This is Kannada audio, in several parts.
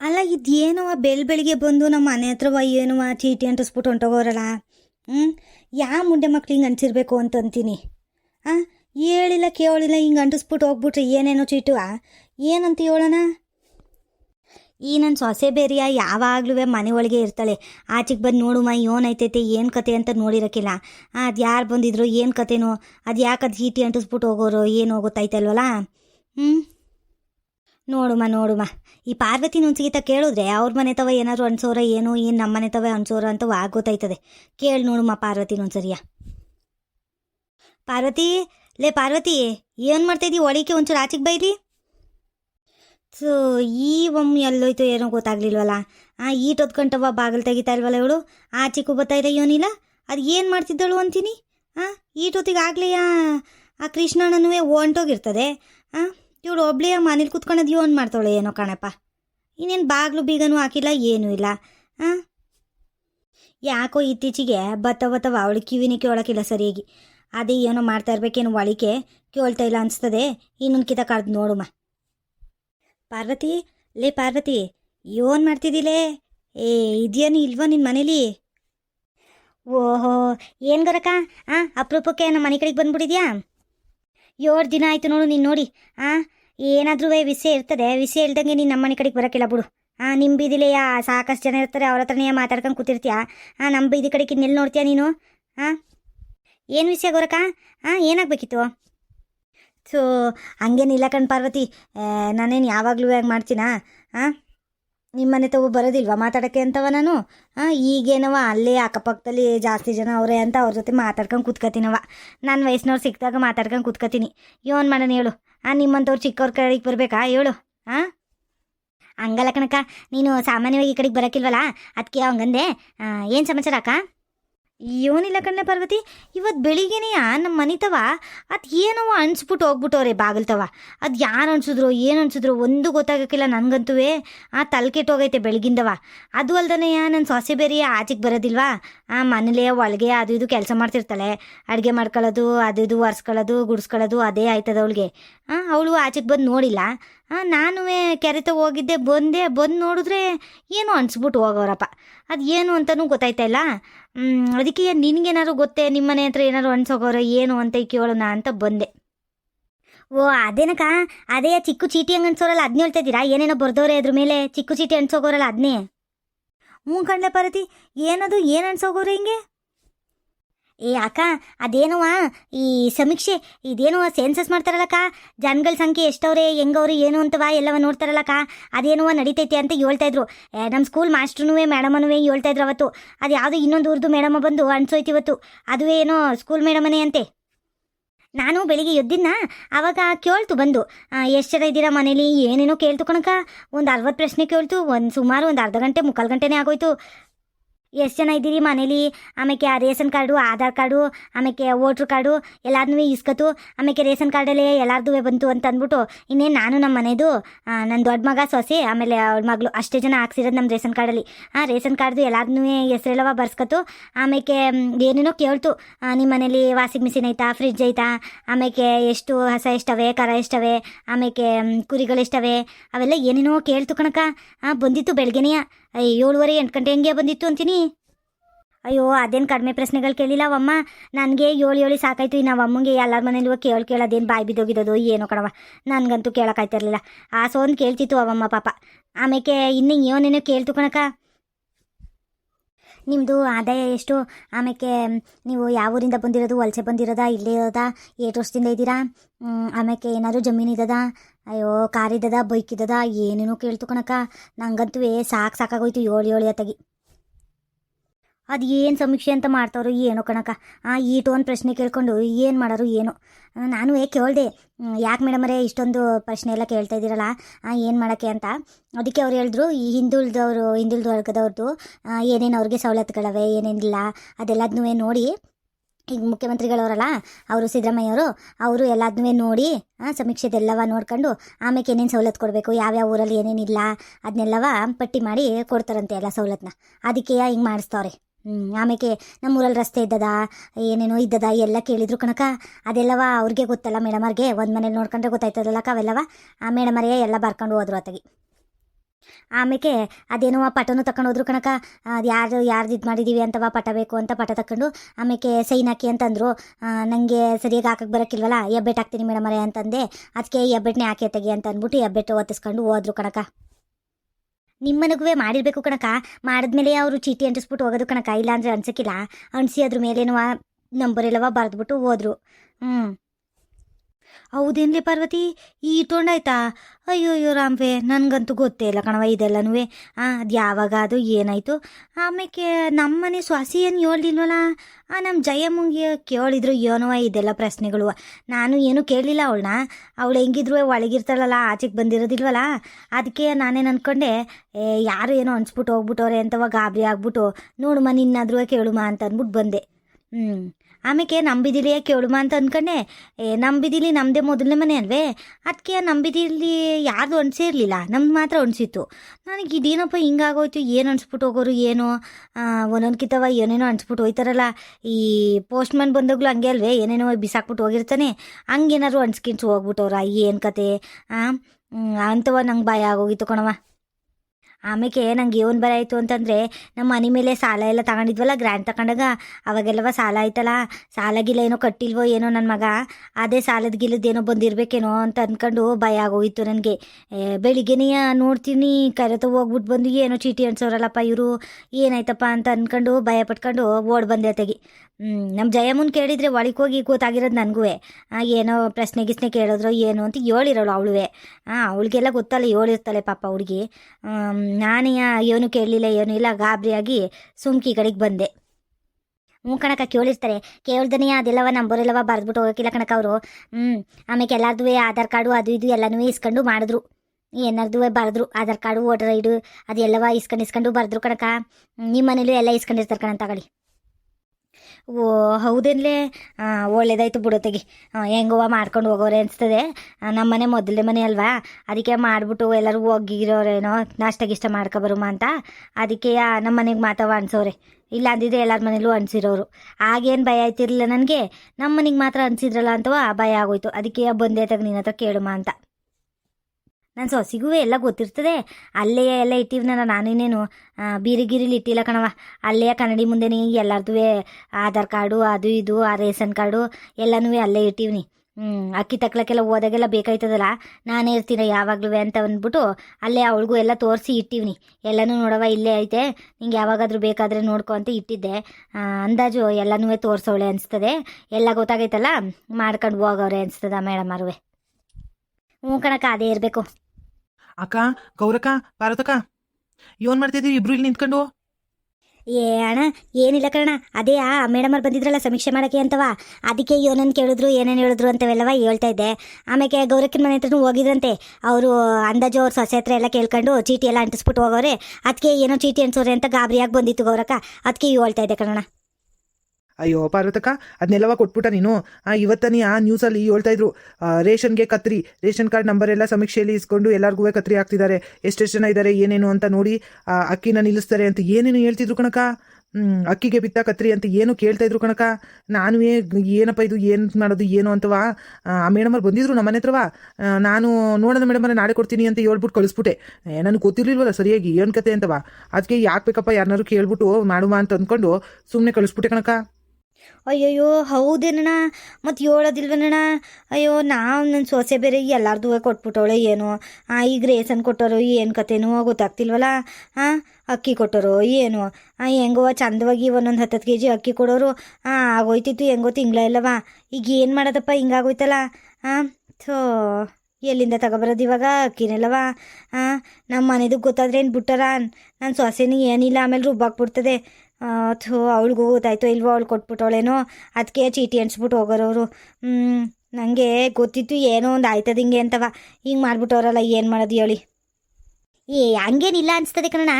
ಅಲ್ಲ ಇದೇನವ ಬೆಳ್ ಬೆಳಿಗ್ಗೆ ಬಂದು ನಮ್ಮ ಮನೆ ಹತ್ರವ ಏನವ ಚೀಟಿ ಅಂಟಿಸ್ಬಿಟ್ಟು ಹೊಂಟೋಗೋರಲ್ಲ? ಹ್ಞೂ ಯಾವ ಮುಂಡೆ ಮಕ್ಳು ಹಿಂಗೆ ಅಂಟಿಸಿರ್ಬೇಕು ಅಂತಂತೀನಿ. ಹಾಂ ಹೇಳಿಲ್ಲ, ಕೇಳಿಲ್ಲ, ಹಿಂಗೆ ಅಂಟಿಸ್ಬಿಟ್ಟು ಹೋಗ್ಬಿಟ್ರೆ ಏನೇನೋ ಚೀಟು ಏನಂತ ಹೇಳೋಣ? ಈ ನನ್ನ ಸೊಸೆ ಬೇರೆಯ ಯಾವಾಗಲೂ ಮನೆ ಒಳಗೆ ಇರ್ತಾಳೆ. ಆಚೆಗೆ ಬಂದು ನೋಡುಮ ಏನೈತೈತೆ ಏನು ಕತೆ ಅಂತ ನೋಡಿರಕ್ಕಿಲ್ಲ ಅದು ಯಾರು ಬಂದಿದ್ರು ಏನು ಕತೆನೋ, ಅದು ಯಾಕೆ ಅದು ಚೀಟಿ ಅಂಟಿಸ್ಬಿಟ್ಟು ಹೋಗೋರು, ಏನೋ ಗೊತ್ತಾಯ್ತಲ್ವಲ್ಲ? ಹ್ಞೂ ನೋಡುಮ ನೋಡುಮ. ಈ ಪಾರ್ವತಿ ನುಂಚಿಗಿತ ಕೇಳಿದ್ರೆ ಅವ್ರ ಮನೆ ತವ ಏನಾದ್ರು ಅನ್ಸೋರ ಏನು ಏನು ನಮ್ಮ ಮನೆ ತವ ಅನ್ಸೋರ ಅಂತ ಆಗೋತೈತದೆ ಕೇಳಿ ನೋಡುಮ ಪಾರ್ವತಿ ಒಂದ್ಸರಿಯ ಪಾರ್ವತಿ, ಲೇ ಪಾರ್ವತಿ, ಏನು ಮಾಡ್ತಾಯಿದ್ದೀವಿ ಒಳಿಕೆ ಒಂಚೂರು ಆಚೆಗೆ ಬೈರಿ. ಸೊ ಈ ಒಮ್ಮೆ ಎಲ್ಲೋಯ್ತು ಏನೋ ಗೊತ್ತಾಗ್ಲಿಲ್ವಲ್ಲ. ಆ ಈಟ್ ಹೊತ್ಕೊಂಡವ ಬಾಗಿಲು ತೆಗಿತಾ ಇಲ್ವಲ್ಲ ಇವಳು ಆಚೆಗೂ ಇದೆ ಏನಿಲ್ಲ? ಅದು ಏನು ಮಾಡ್ತಿದ್ದಳು ಅಂತೀನಿ? ಹಾಂ ಈಟೊತ್ತಿಗೆ ಆಗ್ಲೇ ಆ ಕೃಷ್ಣಣ್ಣನೂ ಹೊಂಟೋಗಿರ್ತದೆ. ಹಾಂ ಇವಳು ಒಬ್ಳೇ ಮನೇಲಿ ಕುತ್ಕೊಳ್ಳೋದು ಯೋನ್ ಮಾಡ್ತಾಳೆ ಏನೋ ಕಣಪ್ಪ. ಇನ್ನೇನು ಬಾಗಿಲು ಬೀಗನೂ ಹಾಕಿಲ್ಲ, ಏನೂ ಇಲ್ಲ. ಹಾಂ ಯಾಕೋ ಇತ್ತೀಚೆಗೆ ಬತ್ತ ಬತ್ತವ ಅವಳು ಕಿವಿನ ಕೇಳೋಕ್ಕಿಲ್ಲ ಸರಿಯಾಗಿ. ಅದೇ ಏನೋ ಮಾಡ್ತಾ ಇರ್ಬೇಕೇನು ಒಳಿಕೆ ಕೇಳ್ತಾ ಇಲ್ಲ ಅನಿಸ್ತದೆ. ಇನ್ನೊಂದು ಕಿತ ಕಡ್ದು ನೋಡುಮ. ಪಾರ್ವತಿ, ಲೇ ಪಾರ್ವತಿ ಏನು ಮಾಡ್ತಿದ್ದಿಲೇ? ಏ, ಇದೆಯೇನು ಇಲ್ವಾ ನಿನ್ನ ಮನೇಲಿ? ಓಹೋ, ಏನು ಗೊರಕ್ಕ? ಹಾಂ ಅಪರೂಪಕ್ಕೆ ನಮ್ಮ ಮನೆ ಕಡೆಗೆ ಬಂದ್ಬಿಟ್ಟಿದ್ಯಾ? ಏಳು ದಿನ ಆಯಿತು ನೋಡು ನೀನು ನೋಡಿ. ಆ, ಏನಾದರೂ ವಿಷಯ ಇರ್ತದೆ. ವಿಷಯ ಇಲ್ದಂಗೆ ನೀನು ನಮ್ಮ ಮನೆ ಕಡೆಗೆ ಬರೋಕ್ಕಿಲ್ಲ ಬಿಡು. ಆ ನಿಮ್ಮ ಯಾ ಸಾಕಷ್ಟು ಜನ ಇರ್ತಾರೆ, ಅವ್ರ ಹತ್ರನೇ ಮಾತಾಡ್ಕೊಂಡು ಕೂತಿರ್ತೀಯ? ಆ ನಮ್ಮ ಬೀದಿ ಕಡೆಗೆ ಇನ್ನೆಲ್ಲಿ ನೋಡ್ತೀಯಾ ನೀನು? ಹಾಂ ಏನು ವಿಷಯ ಗೊರಕ ಹಾಂ ಏನಾಗಬೇಕಿತ್ತು? ಸೊ ಹಂಗೇನಿಲ್ಲ ಕಣ್ ಪಾರ್ವತಿ. ನಾನೇನು ಯಾವಾಗಲೂ ಹಂಗೆ ಮಾಡ್ತೀನಾ? ಹಾಂ ನಿಮ್ಮ ಮನೆ ತಗೋ ಬರೋದಿಲ್ವಾ ಮಾತಾಡೋಕ್ಕೆ ಅಂತವ ನಾನು? ಹಾಂ ಈಗೇನವ? ಅಲ್ಲೇ ಅಕ್ಕಪಕ್ಕದಲ್ಲಿ ಜಾಸ್ತಿ ಜನ ಅವರೇ ಅಂತ ಅವ್ರ ಜೊತೆ ಮಾತಾಡ್ಕೊಂಡು ಕೂತ್ಕೋತೀನವ. ನನ್ನ ವಯಸ್ಸಿನವ್ರು ಸಿಕ್ಕಿದಾಗ ಮಾತಾಡ್ಕೊಂಡು ಕೂತ್ಕೋತೀನಿ. ಏನು ಮಾಡೋಣ ಹೇಳು. ಹಾಂ ನಿಮ್ಮಂಥವ್ರು ಚಿಕ್ಕವ್ರ ಕಡೆಗೆ ಬರಬೇಕಾ? ಹೇಳು. ಹಾಂ ಹಂಗಲ್ಲ ಕಣಕ್ಕ. ನೀನು ಸಾಮಾನ್ಯವಾಗಿ ಈ ಕಡೆಗೆ ಬರೋಕ್ಕಿಲ್ವಲ್ಲ? ಅದಕ್ಕೆ ಹಂಗಂದೆ ಏನು ಸಮಾಚಾರ ಅಕ್ಕ? ಏನಿಲ್ಲ ಕಣ್ಣೆ ಪಾರ್ವತಿ ಇವತ್ತು ಬೆಳಿಗ್ಗೆನೆಯ ನಮ್ಮ ಮನಿತವ? ಅದು ಏನೋ ಅನ್ಸ್ಬಿಟ್ಟು ಹೋಗ್ಬಿಟ್ಟವ್ರೆ ಬಾಗಿಲ್ತವ ಅದು ಯಾರು ಅನ್ಸಿದ್ರು, ಏನು ಅನ್ಸಿದ್ರು ಒಂದು ಗೊತ್ತಾಗಕ್ಕಿಲ್ಲ ನನಗಂತೂ ಆ ತಲೆ ಕೆಟ್ಟೋಗೈತೆ ಬೆಳಗಿಂದವ. ಅದು ಅಲ್ದನೆಯ ನನ್ನ ಸೊಸೆ ಬೇರೆ ಆಚೆಗೆ ಬರೋದಿಲ್ವಾ? ಆ ಮನೇಲೇ ಒಳಗೆ ಅದು ಇದು ಕೆಲಸ ಮಾಡ್ತಿರ್ತಾಳೆ. ಅಡುಗೆ ಮಾಡ್ಕೊಳ್ಳೋದು, ಅದು ಇದು ಒರೆಸ್ಕೊಳ್ಳೋದು, ಗುಡಿಸ್ಕೊಳ್ಳೋದು ಅದೇ ಆಯ್ತದ ಅವಳಿಗೆ. ಅವಳು ಆಚೆಗೆ ಬಂದು ನೋಡಿಲ್ಲ. ಹಾಂ ನಾನು ಕೆರೆತ ಹೋಗಿದ್ದೆ, ಬಂದೆ, ಬಂದು ನೋಡಿದ್ರೆ ಏನು ಅನ್ಸ್ಬಿಟ್ಟು ಹೋಗೋರಪ್ಪ ಅದು ಏನು ಅಂತಲೂ ಗೊತ್ತಾಯ್ತಾ ಇಲ್ಲ. ಅದಕ್ಕೆ ನಿನಗೇನಾದ್ರು ಗೊತ್ತೇ? ನಿಮ್ಮ ಮನೆ ಹತ್ರ ಏನಾದ್ರು ಅನ್ಸೋಗೋರು ಏನು ಅಂತ ಕೇಳೋಣ ಅಂತ ಬಂದೆ. ಓ, ಅದೇನಕ್ಕ? ಅದೇ ಚಿಕ್ಕು ಚೀಟಿ ಹಂಗೆ ಅನ್ಸೋರಲ್ಲ ಅದನ್ನ ಹೇಳ್ತಾ ಇದ್ದೀರಾ? ಏನೇನೋ ಬರ್ದವ್ರೆ ಅದ್ರ ಮೇಲೆ ಚಿಕ್ಕು ಚೀಟಿ ಅನ್ಸೋಗೋರಲ್ಲ ಅದನ್ನೇ ಹ್ಞೂ ಕಂಡ್ಲೆ ಪಾರ್ವತಿ, ಏನದು ಏನು ಅನ್ಸೋಗೋರೆ ಹಿಂಗೆ? ಏ, ಅಕ್ಕ ಅದೇನೋ ಈ ಸಮೀಕ್ಷೆ, ಇದೇನೋ ಸೆನ್ಸಸ್ ಮಾಡ್ತಾರಲ್ಲಕ್ಕ? ಜನಗಳ ಸಂಖ್ಯೆ ಎಷ್ಟವ್ರೆ, ಹೆಂಗವ್ರೆ, ಏನು ಅಂತವ ಎಲ್ಲವ ನೋಡ್ತಾರಲ್ಲಕ್ಕ? ಅದೇನೋ ನಡೀತೈತೆ ಅಂತ ಹೇಳ್ತಾ ಇದ್ರು. ನಮ್ಮ ಸ್ಕೂಲ್ ಮಾಸ್ಟ್ರೂ ಮೇಡಮನೂ ಹೇಳ್ತಾ ಇದ್ರು ಅವತ್ತು. ಅದು ಯಾವುದೋ ಇನ್ನೊಂದು ಊರ್ದು ಮೇಡಮ ಬಂದು ಅನ್ಸೋಯ್ತು ಇವತ್ತು. ಅದುವೇ ಏನೋ ಸ್ಕೂಲ್ ಮೇಡಮನೇ ಅಂತೆ. ನಾನು ಬೆಳಿಗ್ಗೆ ಎದ್ದಿದ್ನ ಆವಾಗ ಕೇಳ್ತು ಬಂದು. ಎಷ್ಟು ಜನ ಇದ್ದೀರಾ ಮನೇಲಿ? ಏನೇನೋ ಕೇಳ್ತು ಕಣಕ ಒಂದು ಅರವತ್ತು ಪ್ರಶ್ನೆ ಕೇಳ್ತು, ಒಂದು ಸುಮಾರು ಒಂದು ಅರ್ಧ ಗಂಟೆ, ಮುಕ್ಕಾಲು ಗಂಟೆನೇ ಆಗೋಯ್ತು. ಎಷ್ಟು ಜನ ಇದ್ದೀರಿ ಮನೇಲಿ? ಆಮೇಲೆ ಆ ರೇಷನ್ ಕಾರ್ಡು, ಆಧಾರ್ ಕಾರ್ಡು ಆಮೇಲೆ ವೋಟ್ರ್ ಕಾರ್ಡು ಎಲ್ಲಾದನ್ನೂ ಇಸ್ಕತು ಆಮೇಲೆ ರೇಷನ್ ಕಾರ್ಡಲ್ಲೇ ಎಲ್ಲಾರ್ದು ಬಂತು ಅಂತ ಅಂದ್ಬಿಟ್ಟು ಇನ್ನೇನು ನಾನು ನಮ್ಮ ಮನೆಯದು ನನ್ನ ದೊಡ್ಡ ಮಗ ಸೊಸೆ, ಆಮೇಲೆ ಅವ್ಳ ಮಗಳು ಅಷ್ಟೇ ಜನ ಹಾಕ್ಸಿರೋದು ನಮ್ಮ ರೇಷನ್ ಕಾರ್ಡಲ್ಲಿ. ಆ, ರೇಷನ್ ಕಾರ್ಡ್ದು ಎಲ್ಲಾದನ್ನೂ ಹೆಸರೆಲ್ಲವ ಬರ್ಸ್ಕತು ಆಮೇಲೆ ಏನೇನೋ ಕೇಳ್ತು ನಿಮ್ಮ ಮನೇಲಿ ವಾಷಿಂಗ್ ಮಿಷಿನ್ ಐತಾ ಫ್ರಿಜ್ ಐತಾ ಆಮೇಲೆ ಎಷ್ಟು ಹಸ ಎಷ್ಟವೆ, ಕರ ಎಷ್ಟವೆ ಆಮೇಲೆ ಕುರಿಗಳು ಎಷ್ಟವೆ, ಅವೆಲ್ಲ ಏನೇನೋ ಕೇಳ್ತು ಕಣಕ ಬಂದಿತ್ತು ಬೆಳಗ್ಗೆನೆಯ ಏಳುವರೆ ಎಂಟು ಗಂಟೆ ಹಂಗೆ ಬಂದಿತ್ತು ಅಂತೀನಿ. ಅಯ್ಯೋ, ಅದೇನು ಕಡಿಮೆ ಪ್ರಶ್ನೆಗಳು ಕೇಳಿಲ್ಲ ಅವಮ್ಮ ನನಗೆ ಏಳು ಏಳು ಸಾಕಾಯ್ತು. ಇನ್ನು ನಾವು ಅಮ್ಮಂಗೆ ಎಲ್ಲರ ಮನೇಲಿ ಕೇಳಿ ಕೇಳೋದೇನು ಬಾಯಿ ಬಿದ್ದೋಗಿದ್ದದು ಏನೋ ಕಣವ ನನಗಂತೂ ಕೇಳೋಕ್ಕಾಯ್ತಿರಲಿಲ್ಲ. ಆ ಸೋನ್ ಕೇಳ್ತಿತ್ತು ಅವಮ್ಮ ಪಾಪ. ಆಮೇಲೆ ಇನ್ನು ಏನೇನೋ ಕೇಳ್ತು ಕಣಕ ನಿಮ್ಮದು ಆದಾಯ ಎಷ್ಟು? ಆಮೇಲೆ ನೀವು ಯಾವ ಊರಿಂದ ಬಂದಿರೋದು? ವಲಸೆ ಬಂದಿರೋದಾ? ಇಲ್ಲೇ ಇರೋದಾ? ಏಟು ವರ್ಷದಿಂದ ಇದ್ದೀರಾ? ಆಮೇಲೆ ಏನಾದರೂ ಜಮೀನು ಇದ್ದದ? ಅಯ್ಯೋ, ಕಾರಿದ್ದದ, ಬೈಕಿದ್ದದ, ಏನೇನೋ ಕೇಳ್ತು ಕಣಕ ನಂಗಂತೂ ಸಾಕು ಸಾಕಾಗೋಯ್ತು ಏಳು ಏಳು ಎತ್ತಾಗಿ. ಅದು ಏನು ಸಮೀಕ್ಷೆ ಅಂತ ಮಾಡ್ತಾರೋ ಏನೋ ಕಣಕ ಆ ಈಟು ಒಂದು ಪ್ರಶ್ನೆ ಕೇಳ್ಕೊಂಡು ಏನು ಮಾಡೋರು ಏನು. ನಾನು ಏ ಕೇಳಿದೆ. ಯಾಕೆ ಮೇಡಮರೇ ಇಷ್ಟೊಂದು ಪ್ರಶ್ನೆ ಎಲ್ಲ ಕೇಳ್ತಾ ಇದ್ದೀರಲ್ಲ? ಏನು ಮಾಡೋಕ್ಕೆ ಅಂತ. ಅದಕ್ಕೆ ಅವ್ರು ಹೇಳಿದ್ರು, ಈ ಹಿಂದುಳಿದವರು, ಹಿಂದುಳಿದ ವರ್ಗದವ್ರದ್ದು ಏನೇನು ಅವ್ರಿಗೆ ಸವಲತ್ತುಗಳವೆ, ಏನೇನಿಲ್ಲ ಅದೆಲ್ಲದನ್ನೂ ನೋಡಿ ಈಗ ಮುಖ್ಯಮಂತ್ರಿಗಳವರಲ್ಲ, ಅವರು ಸಿದ್ದರಾಮಯ್ಯವರು, ಅವರು ಎಲ್ಲದನ್ನೂ ನೋಡಿ ಸಮೀಕ್ಷೆದೆಲ್ಲವ ನೋಡ್ಕೊಂಡು ಆಮೇಲೆ ಏನೇನು ಸವಲತ್ತು ಕೊಡಬೇಕು, ಯಾವ್ಯಾವ ಊರಲ್ಲಿ ಏನೇನಿಲ್ಲ ಅದನ್ನೆಲ್ಲವ ಪಟ್ಟಿ ಮಾಡಿ ಕೊಡ್ತಾರಂತೆ ಎಲ್ಲ ಸವಲತ್ತನ್ನ ಅದಕ್ಕೆ ಹಿಂಗೆ ಮಾಡಿಸ್ತವ್ರೆ? ಹ್ಞೂ ಆಮೇಲೆ ನಮ್ಮೂರಲ್ಲಿ ರಸ್ತೆ ಇದ್ದದ, ಏನೇನೋ ಇದ್ದದ ಎಲ್ಲ ಕೇಳಿದ್ರು ಕಣಕ. ಅದೆಲ್ಲವ ಅವ್ರಿಗೆ ಗೊತ್ತಲ್ಲ ಮೇಡಮರ್ಗೆ ಒಂದು ಮನೇಲಿ ನೋಡ್ಕೊಂಡ್ರೆ ಗೊತ್ತಾಯ್ತದಲ್ಲಕ್ಕ ಅವೆಲ್ಲವ ಆ ಮೇಡಮರೇ ಎಲ್ಲ ಬರ್ಕೊಂಡು ಹೋದ್ರು ಅತ್ತಗಿ. ಆಮೇಲೆ ಅದೇನೋ ಪಟನೂ ತಕೊಂಡು ಹೋದ್ರು ಕಣಕ. ಅದು ಯಾರು ಯಾರ್ದು ಇದು ಮಾಡಿದ್ದೀವಿ ಅಂತವ ಪಟ ಬೇಕು ಅಂತ ಪಟ ತಕೊಂಡು ಆಮೇಲೆ ಸೈನ್ ಹಾಕಿ ಅಂತಂದರು. ನನಗೆ ಸರಿಯಾಗಿ ಹಾಕಕ್ಕೆ ಬರೋಕ್ಕಿಲ್ವಲ್ಲ ಎಬ್ಬೆಟ್ ಹಾಕ್ತೀನಿ ಮೇಡಮ್ ಅರೇ ಅಂತಂದೆ. ಅದಕ್ಕೆ ಎಬ್ಬೆಟ್ನೇ ಹಾಕಿ ತೆಗಿ ಅಂತ ಅಂದ್ಬಿಟ್ಟು ಎಬ್ಬೆಟ್ಟು ಒತ್ತಿಸ್ಕೊಂಡು ಹೋದ್ರು ಕಣಕ. ನಿಮ್ಮನಿಗೂ ಮಾಡಿರಬೇಕು ಕಣಕ. ಮಾಡಿದ್ಮೇಲೆ ಅವರು ಚೀಟಿ ಅಂಟಿಸ್ಬಿಟ್ಟು ಹೋಗೋದು ಕಣಕ. ಇಲ್ಲ ಅಂದರೆ ಅನ್ಸಕ್ಕಿಲ್ಲ. ಅಣಿಸಿ ಅದ್ರ ಮೇಲೇನೋ ನಂಬರ್ ಎಲ್ಲವ ಬರೆದ್ಬಿಟ್ಟು ಹೋದ್ರು. ಹ್ಞೂ ಹೌದೇನ್ಲಿ ಪಾರ್ವತಿ? ಈ ತೊಂಡಾಯ್ತಾ ಅಯ್ಯೋ ಅಯ್ಯೋ ರಾಮ್ವೆ, ನನಗಂತೂ ಗೊತ್ತೇ ಇಲ್ಲ ಕಣವ ಇದೆಲ್ಲನೂ ಅದು ಯಾವಾಗ ಅದು, ಏನಾಯಿತು? ಆಮೇಲೆ ನಮ್ಮನೆ ಸ್ವಾಸಿ ಏನು ಹೇಳಿಲ್ವಲ್ಲ ಆ ನಮ್ಮ ಜಯಮ್ಮಂಗೆ ಕೇಳಿದ್ರು ಏನೋ ಇದೆಲ್ಲ ಪ್ರಶ್ನೆಗಳು. ನಾನು ಏನು ಕೇಳಲಿಲ್ಲ ಅವಳನ್ನ ಅವಳು ಹೆಂಗಿದ್ರು ಒಳಗಿರ್ತಾಳಲ್ಲ, ಆಚೆಗೆ ಬಂದಿರೋದಿಲ್ವಲ್ಲ ಅದಕ್ಕೆ ನಾನೇನು ಅಂದ್ಕೊಂಡೆ ಏ, ಯಾರು ಏನೋ ಅನ್ಸ್ಬಿಟ್ಟು ಹೋಗ್ಬಿಟ್ಟವ್ರೆ ಅಂತವ ಗಾಬರಿ ಆಗ್ಬಿಟ್ಟು ನೋಡುಮ ನಿನ್ನಾದ್ರೂ ಕೇಳುಮ ಅಂತ ಅಂದ್ಬಿಟ್ಟು ಬಂದೆ. ಹ್ಞೂ ಆಮೇಲೆ ನಂಬಿದಿಲಿಯೇ ಕೇಳುಮ ಅಂತ ಅಂದ್ಕೊಂಡೆ ಏ ನಂಬಿದಿಲಿ ನಮ್ಮದೇ ಮೊದಲನೇ ಮನೆ ಅಲ್ವೇ? ಅದಕ್ಕೆ ನಂಬಿದಿಲಿ ಯಾರ್ದು ಅನಿಸಿರಲಿಲ್ಲ ನಮ್ದು ಮಾತ್ರ ಅನಿಸಿತ್ತು. ನನಗೆ ಇದೇನಪ್ಪ ಹಿಂಗಾಗೋಯ್ತು, ಏನು ಅನ್ಸ್ಬಿಟ್ಟು ಹೋಗೋರು ಏನು? ಕಿತ್ತವ ಏನೇನೋ ಅನ್ಸ್ಬಿಟ್ಟು ಹೋಯ್ತಾರಲ್ಲ, ಈ ಪೋಸ್ಟ್ಮನ್ ಬಂದಾಗಲೂ ಹಂಗೆ ಅಲ್ವೇ? ಏನೇನೋ ಬಿಸಾಕ್ಬಿಟ್ಟು ಹೋಗಿರ್ತಾನೆ. ಹಂಗೇನಾದ್ರು ಅನ್ಸ್ಕಿನ್ಸು ಹೋಗ್ಬಿಟ್ಟವ್ರ, ಏನು ಕತೆ? ಅಂತವ ನಂಗೆ ಭಯ ಆಗೋಗಿತ್ತು ಕಣವ ಆಮೇಲೆ ನಂಗೆ ಏನು ಭಯ ಆಯಿತು ಅಂತಂದರೆ ನಮ್ಮ ಮನೆ ಮೇಲೆ ಸಾಲ ಎಲ್ಲ ತಗೊಂಡಿದ್ವಲ್ಲ ಗ್ರ್ಯಾಂಡ್ ತಗೊಂಡಾಗ? ಅವಾಗೆಲ್ಲವ ಸಾಲ ಆಯ್ತಲ್ಲ? ಸಾಲ ಗಿಲ್ಲ ಏನೋ ಕಟ್ಟಿಲ್ವೋ ಏನೋ ನನ್ನ ಮಗ? ಅದೇ ಸಾಲದ ಗಿಲದ್ದೇನೋ ಬಂದಿರಬೇಕೇನೋ ಅಂತ ಅಂದ್ಕೊಂಡು ಭಯ ಆಗೋಗಿತ್ತು ನನಗೆ. ಬೆಳಿಗ್ಗೆನೇ ನೋಡ್ತೀನಿ, ಕರೆತ ಹೋಗ್ಬಿಟ್ಟು ಬಂದು ಏನೋ ಚೀಟಿ ಅನ್ಸೋರಲ್ಲಪ್ಪ ಇವರು. ಏನಾಯ್ತಪ್ಪ ಅಂತ ಅಂದ್ಕೊಂಡು ಭಯ ಪಟ್ಕೊಂಡು ಓಡ್ ಬಂದೆ ತೆಗಿ ನಮ್ಮ ಜಯಮ್ಮನ್ ಕೇಳಿದರೆ ಒಳಗೆ ಹೋಗಿ ಗೊತ್ತಾಗಿರೋದು ನನಗೂ ಏನೋ ಪ್ರಶ್ನೆ ಗಿಸ್ನೆ ಕೇಳಿದ್ರು ಏನು ಅಂತ ಹೇಳಿರೋಳು ಅವಳುವೆ. ಅವಳಿಗೆಲ್ಲ ಗೊತ್ತಲ್ಲ ಹೇಳಿರ್ತಾಳೆ ಪಾಪ ಹುಡುಗಿ ನಾನೇ ಏನು ಕೇಳಲಿಲ್ಲ, ಏನೂ ಇಲ್ಲ. ಗಾಬರಿಯಾಗಿ ಸುಮ್ಕಿ ಕಡೆಗೆ ಬಂದೆ. ಹ್ಞೂ ಕಣಕ ಕೇಳಿರ್ತಾರೆ ಕೇಳ್ದನೇ ಅದೆಲ್ಲವ ನಂಬರೆಲ್ಲವ ಬರೆದ್ಬಿಟ್ಟು ಹೋಗೋಕ್ಕಿಲ್ಲ ಕಣಕ ಅವರು. ಹ್ಞೂ ಆಮೇಲೆ ಎಲ್ಲರದು ಆಧಾರ್ ಕಾರ್ಡು ಅದು ಇದು ಎಲ್ಲನೂ ಇಸ್ಕೊಂಡು ಮಾಡಿದ್ರು. ಏನಾರ್ದು ಬರೆದ್ರು. ಆಧಾರ್ ಕಾರ್ಡು, ವೋಟರ್ ಐಡು ಅದೆಲ್ಲವ ಇಸ್ಕೊಂಡು ಇಸ್ಕೊಂಡು ಬರೆದ್ರು ಕಣಕ ನಿಮ್ಮ ಮನೇಲೂ ಎಲ್ಲ ಇಸ್ಕೊಂಡಿರ್ತಾರೆ ಕಣ ತಗೊಳ್ಳಿ. ಓ, ಹೌದೇನ್ಲೇ? ಒಳ್ಳೇದಾಯ್ತು ಬಿಡು ಹೆಂಗೋವಾ ಮಾಡ್ಕೊಂಡು ಹೋಗೋರೆ ಅನಿಸ್ತದೆ. ನಮ್ಮ ಮನೆ ಮೊದಲನೇ ಮನೆ ಅಲ್ವಾ? ಅದಕ್ಕೆ ಮಾಡಿಬಿಟ್ಟು ಎಲ್ಲರೂ ಹೋಗಿರೋರೇನೋ? ನಾಷ್ಟ ಗಿಷ್ಟ ಮಾಡ್ಕೊಬರುಮ ಅಂತ? ಅದಕ್ಕೆ ನಮ್ಮ ಮನೆಗೆ ಮಾತವ ಅನ್ಸೋರೆ. ಇಲ್ಲ ಅಂದಿದ್ರೆ ಎಲ್ಲರ ಮನೇಲೂ ಅನಿಸಿರೋರು. ಆಗೇನು ಭಯ ಆಯ್ತಿರಲಿಲ್ಲ ನನಗೆ? ನಮ್ಮ ಮನೆಗೆ ಮಾತ್ರ ಅನ್ಸಿದ್ರಲ್ಲ ಅಂತವ ಭಯ ಆಗೋಯ್ತು. ಅದಕ್ಕೆ ಬಂದೆ ತಗ ನಿನ್ನ ಹತ್ರ ಕೇಳುಮ ಅಂತ. ನನ್ನ ಸೊಸಿಗೂ ಎಲ್ಲ ಗೊತ್ತಿರ್ತದೆ. ಅಲ್ಲೇ ಎಲ್ಲ ಇಟ್ಟಿವ್ನಲ್ಲ ನಾನೇನೇನು ಬೀರಿಗಿರಿಲಿ ಇಟ್ಟಿಲ್ಲ ಕಣವ ಅಲ್ಲೇ ಕನ್ನಡಿ ಮುಂದೆನೇ ಎಲ್ಲರದು ಆಧಾರ್ ಕಾರ್ಡು, ಅದು ಇದು, ಆ ರೇಷನ್ ಕಾರ್ಡು ಎಲ್ಲನೂ ಅಲ್ಲೇ ಇಟ್ಟಿವ್ನಿ. ಅಕ್ಕಿ ತಕ್ಲಕ್ಕೆಲ್ಲ ಹೋದಾಗೆಲ್ಲ ಬೇಕಾಯ್ತದಲ್ಲ, ನಾನೇ ಇರ್ತೀನಿ ಯಾವಾಗಲೂ ಅಂತ ಅಂದ್ಬಿಟ್ಟು ಅಲ್ಲೇ ಅವಳಿಗೂ ಎಲ್ಲ ತೋರಿಸಿ ಇಟ್ಟಿವ್ನಿ. ಎಲ್ಲನೂ ನೋಡವ ಇಲ್ಲೇ ಐತೆ, ನಿಂಗೆ ಯಾವಾಗಾದರೂ ಬೇಕಾದರೆ ನೋಡ್ಕೊ ಅಂತ ಇಟ್ಟಿದ್ದೆ. ಅಂದಾಜು ಎಲ್ಲನೂ ತೋರಿಸೋಳೆ ಅನಿಸ್ತದೆ. ಎಲ್ಲ ಗೊತ್ತಾಗೈತಲ್ಲ, ಮಾಡ್ಕೊಂಡು ಹೋಗವ್ರೆ ಅನಿಸ್ತದ ಮೇಡಮ್ ಅರುವೆ ಹ್ಞೂ ಕಣಕ್ಕೆ, ಅದೇ ಇರಬೇಕು. ಅಕ್ಕ, ಗೌರಕ್ಕ, ಭಾರತಕ್ಕ? ಏನ್ ಮಾಡ್ತಿದ್ದೀವಿ ಇಬ್ರು ಇಲ್ಲಿ ನಿಂತ್ಕೊಂಡು? ಏ, ಅಣ್ಣ, ಏನಿಲ್ಲ ಕಣ ಅದೇ, ಆ ಮೇಡಮ್ ಅವ್ರು ಬಂದಿದ್ರಲ್ಲ, ಸಮೀಕ್ಷೆ ಮಾಡೋಕ್ಕೆ ಅಂತವ. ಅದಕ್ಕೆ ಏನೇನು ಕೇಳಿದ್ರು, ಏನೇನು ಹೇಳಿದ್ರು ಅಂತವೆಲ್ಲವ ಹೇಳ್ತಾ ಇದ್ದೆ. ಆಮೇಲೆ ಗೌರಕ್ಕಿನ ಮನೆ ಹತ್ರನೂ ಹೋಗಿದ್ರಂತೆ. ಅವರು ಅಂದಾಜು ಅವ್ರ ಸೊಸೆ ಹತ್ರ ಎಲ್ಲ ಕೇಳ್ಕೊಂಡು ಚೀಟಿ ಎಲ್ಲ ಅಂಟಿಸ್ಬಿಟ್ಟು ಹೋಗೋರೆ. ಅದಕ್ಕೆ ಏನೋ ಚೀಟಿ ಅಂಟಿಸೋರೆ ಅಂತ ಗಾಬರಿಯಾಗಿ ಬಂದಿತ್ತು ಗೌರಕ್ಕ. ಅದಕ್ಕೆ ಹೇಳ್ತಾ ಇದ್ದೆ ಕಣಣ್ಣ. ಅಯ್ಯೋ, ಪಾರ್ವತಕ್ಕ ಅದನ್ನೆಲ್ಲವ ಕೊಟ್ಬಿಟ್ಟ ನೀನು. ಇವತ್ತನೇ ಆ ನ್ಯೂಸಲ್ಲಿ ಹೇಳ್ತಾ ಇದ್ರು ರೇಷನ್ಗೆ ಕತ್ರಿ, ರೇಷನ್ ಕಾರ್ಡ್ ನಂಬರ್ ಎಲ್ಲ ಸಮೀಕ್ಷೆಯಲ್ಲಿ ಇಸ್ಕೊಂಡು ಎಲ್ಲರಿಗೂ ಕತ್ರಿ ಹಾಕ್ತಿದ್ದಾರೆ. ಎಷ್ಟೆಷ್ಟು ಜನ ಇದ್ದಾರೆ ಏನೇನು ಅಂತ ನೋಡಿ ಅಕ್ಕಿನ ನಿಲ್ಲಿಸ್ತಾರೆ ಅಂತ ಏನೇನು ಹೇಳ್ತಿದ್ರು ಕಣಕ? ಅಕ್ಕಿಗೆ ಬಿತ್ತ ಕತ್ರಿ ಅಂತ ಏನು ಕೇಳ್ತಾ ಇದ್ರು ಕಣಕ? ನಾನು ಏ, ಏನಪ್ಪ ಇದು, ಏನು ಮಾಡೋದು, ಏನು ಅಂತವಾ? ಆ ಮೇಡಮ್ ಅವ್ರು ಬಂದಿದ್ರು ನಮ್ಮ ಮನೆ ಹತ್ರವಾ ನಾನು ನೋಡೋಣ ಮೇಡಮ್ ಅವ್ರೆ ನಾಳೆ ಕೊಡ್ತೀನಿ ಅಂತ ಹೇಳ್ಬಿಟ್ಟು ಕಳಿಸ್ಬಿಟ್ಟೆ. ನನಗೆ ಗೊತ್ತಿರ್ಲಿಲ್ವಲ್ಲ ಸರಿಯಾಗಿ, ಏನು ಕತೆ ಅಂತವಾ? ಅದಕ್ಕೆ ಯಾಕೆ ಬೇಕಪ್ಪ ಯಾರನ್ನಾರು ಕೇಳ್ಬಿಟ್ಟು ಮಾಡುವ ಅಂತ ಅಂದ್ಕೊಂಡು ಸುಮ್ಮನೆ ಕಳಿಸ್ಬಿಟ್ಟೆ ಕಣಕ. ಅಯ್ಯಯ್ಯೋ, ಹೌದೇನಣ್ಣ? ಮತ್ತು ಹೇಳೋದಿಲ್ವನಣ್ಣ? ಅಯ್ಯೋ, ನಾವು ನನ್ನ ಸೊಸೆ ಬೇರೆ ಎಲ್ಲಾರ್ದು ಕೊಟ್ಬಿಟ್ಟವಳೆ ಏನು? ಆ, ಈಗ ರೇಷನ್ ಕೊಟ್ಟರು ಏನು ಕತೆನೋ ಗೊತ್ತಾಗ್ತಿಲ್ವಲ್ಲ? ಹಾಂ ಅಕ್ಕಿ ಕೊಟ್ಟರು ಏನು? ಹಾಂ ಹೆಂಗೋ ಚಂದವಾಗಿ ಒಂದೊಂದು ಹತ್ತತ್ತು ಕೆ ಜಿ ಅಕ್ಕಿ ಕೊಡೋರು? ಹಾಂ ಆಗೋಯ್ತಿತ್ತು ಹೆಂಗೋ ತಿಂಗಳ ಇಲ್ಲವಾ ಈಗ ಏನು ಮಾಡೋದಪ್ಪ? ಹಿಂಗಾಗೋಯ್ತಲ್ಲ? ಹಾಂ ಥೋ, ಎಲ್ಲಿಂದ ತಗೋಬರೋದು ಇವಾಗ ಅಕ್ಕಿನೆಲ್ಲವ ಹಾಂ ನಮ್ಮ ಮನೆದು ಗೊತ್ತಾದ್ರೆ ಏನು ಬಿಟ್ಟಾರ? ನನ್ನ ಸೊಸೆನೂ ಏನಿಲ್ಲ, ಆಮೇಲೆ ರುಬ್ಬಾಕ್ಬಿಡ್ತದೆ. ಥೋ, ಅವಳಿಗೂ ಗೊತ್ತಾಯ್ತು, ಇಲ್ವೋ ಅವಳು ಕೊಟ್ಬಿಟ್ಟವಳೇನೋ ಅದಕ್ಕೆ ಚೀಟಿ ಅನ್ಸ್ಬಿಟ್ಟು ಹೋಗೋರವರು. ನನಗೆ ಗೊತ್ತಿತ್ತು ಏನೋ ಒಂದು ಆಯ್ತದ ಹಿಂಗೆ ಅಂತವ. ಹಿಂಗೆ ಮಾಡ್ಬಿಟ್ಟವ್ರಲ್ಲ, ಏನು ಮಾಡೋದು ಹೇಳಿ. ಏ, ಹಂಗೇನಿಲ್ಲ ಅನಿಸ್ತದೆ ಕಣ